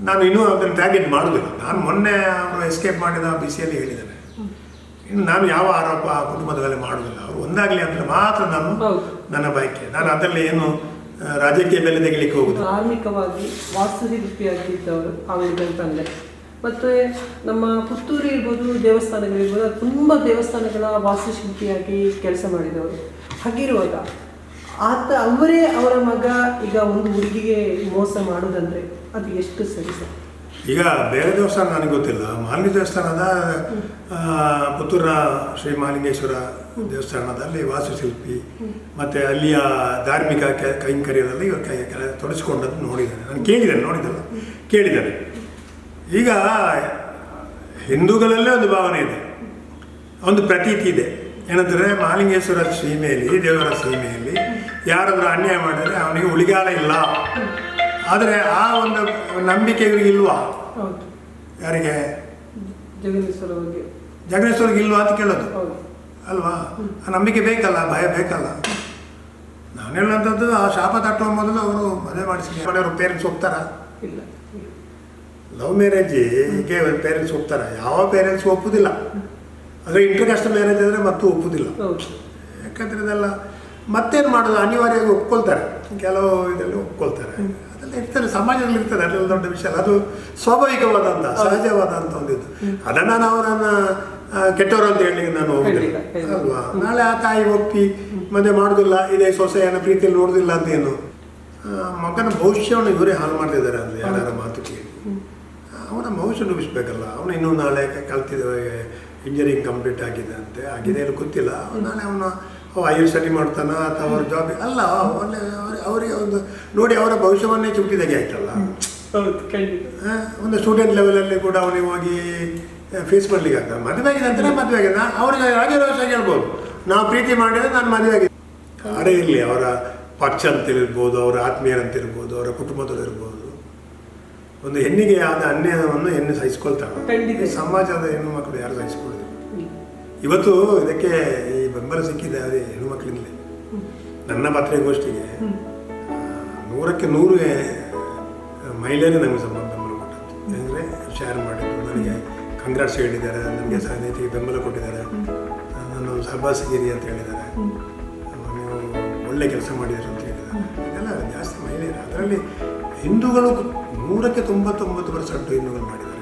ನಾನು ಇನ್ನೂ ಅದನ್ನು ಟ್ಯಾಗೆಟ್ ಮಾಡೋದಿಲ್ಲ. ನಾನು ಮೊನ್ನೆ ಅವರು ಎಸ್ಕೇಪ್ ಮಾಡಿದ ಬಿಸಿಯಲ್ಲಿ ಹೇಳಿದ್ದೇನೆ ಇನ್ನು ನಾನು ಯಾವ ಆರೋಪ ಆ ಕುಟುಂಬದ ಮೇಲೆ ಮಾಡುವುದಿಲ್ಲ. ಅವರು ಒಂದಾಗಲಿ ಅಂದರೆ ಮಾತ್ರ ನಾನು ನನ್ನ ಬಯಕೆ. ನಾನು ಅದರಲ್ಲಿ ಏನು ರಾಜಕೀಯ ಬೆಲೆ ತೆಗಿಲಿಕ್ಕೆ ಹೋಗುದು. ಧಾರ್ಮಿಕವಾಗಿ ವಾಸ್ತುಶಿಲ್ಪಿಯಾಗಿದ್ದವರು ಆಮೇಲೆ ತಂದೆ ಮತ್ತೆ ನಮ್ಮ ಪುತ್ತೂರು ಇರ್ಬೋದು ದೇವಸ್ಥಾನಗಳಿರ್ಬೋದು ತುಂಬ ದೇವಸ್ಥಾನಗಳ ವಾಸ್ತುಶಿಲ್ಪಿಯಾಗಿ ಕೆಲಸ ಮಾಡಿದವರು. ಹಾಗಿರುವಾಗ ಆತ ಅವರೇ ಅವರ ಮಗ ಈಗ ಒಂದು ಹುಡುಗಿಗೆ ಮೋಸ ಮಾಡುದಂದ್ರೆ ಅದು ಎಷ್ಟು ಸರಿ ಸರ್? ಈಗ ಬೇರೆ ದೇವಸ್ಥಾನ ನನಗೆ ಗೊತ್ತಿಲ್ಲ. ಮಾಲಿಂಗ ದೇವಸ್ಥಾನದ ಪುತ್ತೂರ ಶ್ರೀ ಮಾಲಿಂಗೇಶ್ವರ ದೇವಸ್ಥಾನದಲ್ಲಿ ವಾಸ್ತುಶಿಲ್ಪಿ, ಮತ್ತು ಅಲ್ಲಿಯ ಧಾರ್ಮಿಕ ಕೈಂಕರ್ಯದಲ್ಲಿ ಇವರು ಕೈ, ಕೆಲ ತೊಡಸ್ಕೊಂಡದ್ದು ನೋಡಿದ್ದೇನೆ ನಾನು ಕೇಳಿದ್ದೇನೆ, ನೋಡಿದ್ದಲ್ಲ. ಕೇಳಿದ್ದೇನೆ. ಈಗ ಹಿಂದೂಗಳಲ್ಲೇ ಒಂದು ಭಾವನೆ ಇದೆ. ಒಂದು ಪ್ರತೀತಿ ಇದೆ. ಏನಂದರೆ ಮಾಲಿಂಗೇಶ್ವರ ಸೀಮೆಯಲ್ಲಿ, ದೇವರ ಸೀಮೆಯಲ್ಲಿ ಯಾರಾದರೂ ಅನ್ಯಾಯ ಮಾಡಿದರೆ ಅವನಿಗೆ ಉಳಿಗಾಲ ಇಲ್ಲ. ಆದರೆ ಆ ಒಂದು ನಂಬಿಕೆ ಇವರಿಗೆ ಇಲ್ವಾ ಯಾರಿಗೆ? ಜಗನೇಶ್ವರಿಗೆ ಜಗದೀಶ್ವರಿಗೆ ಇಲ್ವಾ ಅಂತ ಕೇಳೋದು? ಅಲ್ವಾ? ಆ ನಂಬಿಕೆ ಬೇಕಲ್ಲ ಭಯ ಬೇಕಲ್ಲ? ನಾನು ಹೇಳುವಂಥದ್ದು ಆ ಶಾಪ ತಟ್ಟುವ ಮೊದಲು ಅವರು ಮದುವೆ ಮಾಡಿಸಿ ಮನೆಯವರು ಪೇರೆಂಟ್ಸ್ ಹೋಗ್ತಾರ? ಇಲ್ಲ. ಲವ್ ಹೀಗೆ ಪೇರೆಂಟ್ಸ್ ಹೋಗ್ತಾರ? ಯಾವ ಪೇರೆಂಟ್ಸ್ ಒಪ್ಪುದಿಲ್ಲ. ಆದರೆ ಇಂಟರ್ನ್ಯಾಷನಲ್ ಮ್ಯಾರೇಜ್ ಆದರೆ ಮತ್ತೂ ಒಪ್ಪುದಿಲ್ಲ. ಯಾಕಂದ್ರೆ ಇದೆಲ್ಲ ಮತ್ತೇನು ಮಾಡೋದು? ಅನಿವಾರ್ಯವಾಗಿ ಒಪ್ಕೊಳ್ತಾರೆ. ಕೆಲವು ಇದರಲ್ಲಿ ಒಪ್ಕೊಳ್ತಾರೆ. ಇರ್ತದೆ ಸಮಾಜದಲ್ಲಿ ಇರ್ತಾರೆ ಅದೆಲ್ಲ ದೊಡ್ಡ ವಿಷಯ ಅದು ಸ್ವಾಭಾವಿಕವಾದಂಥ ಸಹಜವಾದಂಥ ಒಂದು ಇದು ಅದನ್ನು ನಾವು ನನ್ನ ಕೆಟ್ಟವರು ಅಂತ ಹೇಳಿ ನಾನು ಖಂಡಿತ. ಅಲ್ವಾ? ನಾಳೆ ಆ ತಾಯಿ ಒಪ್ಪಿ ಮದುವೆ ಮಾಡೋದಿಲ್ಲ ಇದೇ ಸೊಸೆಯನ್ನು ಪ್ರೀತಿಯಲ್ಲಿ ನೋಡೋದಿಲ್ಲ ಅಂತ ಏನು? ಆ, ಮಗನ ಭವಿಷ್ಯವನ್ನು ಇವರೇ ಹಾಳು ಮಾಡ್ತಿದ್ದಾರೆ ಅಲ್ಲಿ ಯಾರ ಮಾತು ಕೇಳಿ. ಅವನ ಭವಿಷ್ಯ ರೂಪಿಸ್ಬೇಕಲ್ಲ ಅವನು ಇನ್ನೂ ನಾಳೆ ಕಲ್ತಿದ್ದ ಇಂಜಿನಿಯರಿಂಗ್ ಕಂಪ್ಲೀಟ್ ಆಗಿದೆ ಅಂತೆ ಆಗಿದೆ ಗೊತ್ತಿಲ್ಲ. ಅವನು ನಾಳೆ ಅವನು ಹೈಯರ್ ಸ್ಟಡಿ ಮಾಡ್ತಾನ ಅಥವಾ ಅವ್ರ ಜಾಬ್ ಅಲ್ಲ ಒಳ್ಳೆ ಅವ್ರ- ಅವರಿಗೆ ಒಂದು ನೋಡಿ ಅವರ ಭವಿಷ್ಯವನ್ನೇ ಚುಟ್ಟಿದಾಗೆ ಆಯ್ತಲ್ಲ. ಒಂದು ಸ್ಟೂಡೆಂಟ್ ಲೆವೆಲಲ್ಲಿ ಕೂಡ ಅವನಿಗೆ ಹೋಗಿ ಫೇಸ್ ಮಾಡ್ಲಿಕ್ಕೆ ಆಗ್ತದೆ. ಮದುವೆ ಆಗಿದೆ ಅಂತಾನೆ ಮದುವೆ ಆಗಿದೆ. ಅವ್ರಿಗೆ ರಾಜರೋಷ ಹೇಳ್ಬೋದು. ನಾವು ಪ್ರೀತಿ ಮಾಡಿದ್ರೆ ನಾನು ಮದುವೆ ಆಗಿದೆ ಅರೆ ಇರಲಿ ಅವರ ಪಕ್ಷ ಅಂತಿರ್ಬೋದು ಅವರ ಆತ್ಮೀಯರಂತಿರ್ಬೋದು ಅವರ ಕುಟುಂಬದವರು ಇರ್ಬೋದು ಒಂದು ಹೆಣ್ಣಿಗೆ ಆದ ಅನ್ಯಾಯವನ್ನು ಹೆಣ್ಣು ಸಹಿಸ್ಕೊಳ್ತಾರೆ. ಸಮಾಜದ ಹೆಣ್ಣು ಮಕ್ಕಳು ಯಾರು ಸಹಿಸ್ಕೊಳ್ತಾರೆ ಇವತ್ತು ಇದಕ್ಕೆ ಬೆಂಬಲ ಸಿಕ್ಕಿದೆ ಅದೇ ಹೆಣ್ಣು ಮಕ್ಕಳಿಂದಲೇ ನನ್ನ ಪತ್ರಿಕಾಗೋಷ್ಠಿಗೆ ಗೋಷ್ಠಿಗೆ ನೂರಕ್ಕೆ ನೂರು ಮಹಿಳೆಯರೇ ನಮಗೆ ಸಂಬಂಧ ಬೆಂಬಲ ಕೊಟ್ಟದ್ದು. ಅಂದರೆ ಶೇರ್ ಮಾಡಿದ್ದು, ನನಗೆ ಕಂಗ್ರಾಟ್ಸ್ ಹೇಳಿದ್ದಾರೆ ನನಗೆ ಸಾಹಿತಿಗೆ ಬೆಂಬಲ ಕೊಟ್ಟಿದ್ದಾರೆ. ನಾನು ಸಭಾಸಗಿರಿ ಅಂತ ಹೇಳಿದ್ದಾರೆ. ನೀವು ಒಳ್ಳೆ ಕೆಲಸ ಮಾಡಿದ್ದಾರೆ ಅಂತ ಹೇಳಿದ್ದಾರೆ. ಇದೆಲ್ಲ ಜಾಸ್ತಿ ಮಹಿಳೆಯರು. ಅದರಲ್ಲಿ ಹಿಂದೂಗಳು ನೂರಕ್ಕೆ ತೊಂಬತ್ತೊಂಬತ್ತು ಪರ್ಸೆಂಟ್ ಹಿಂದೂಗಳು ಮಾಡಿದ್ದಾರೆ.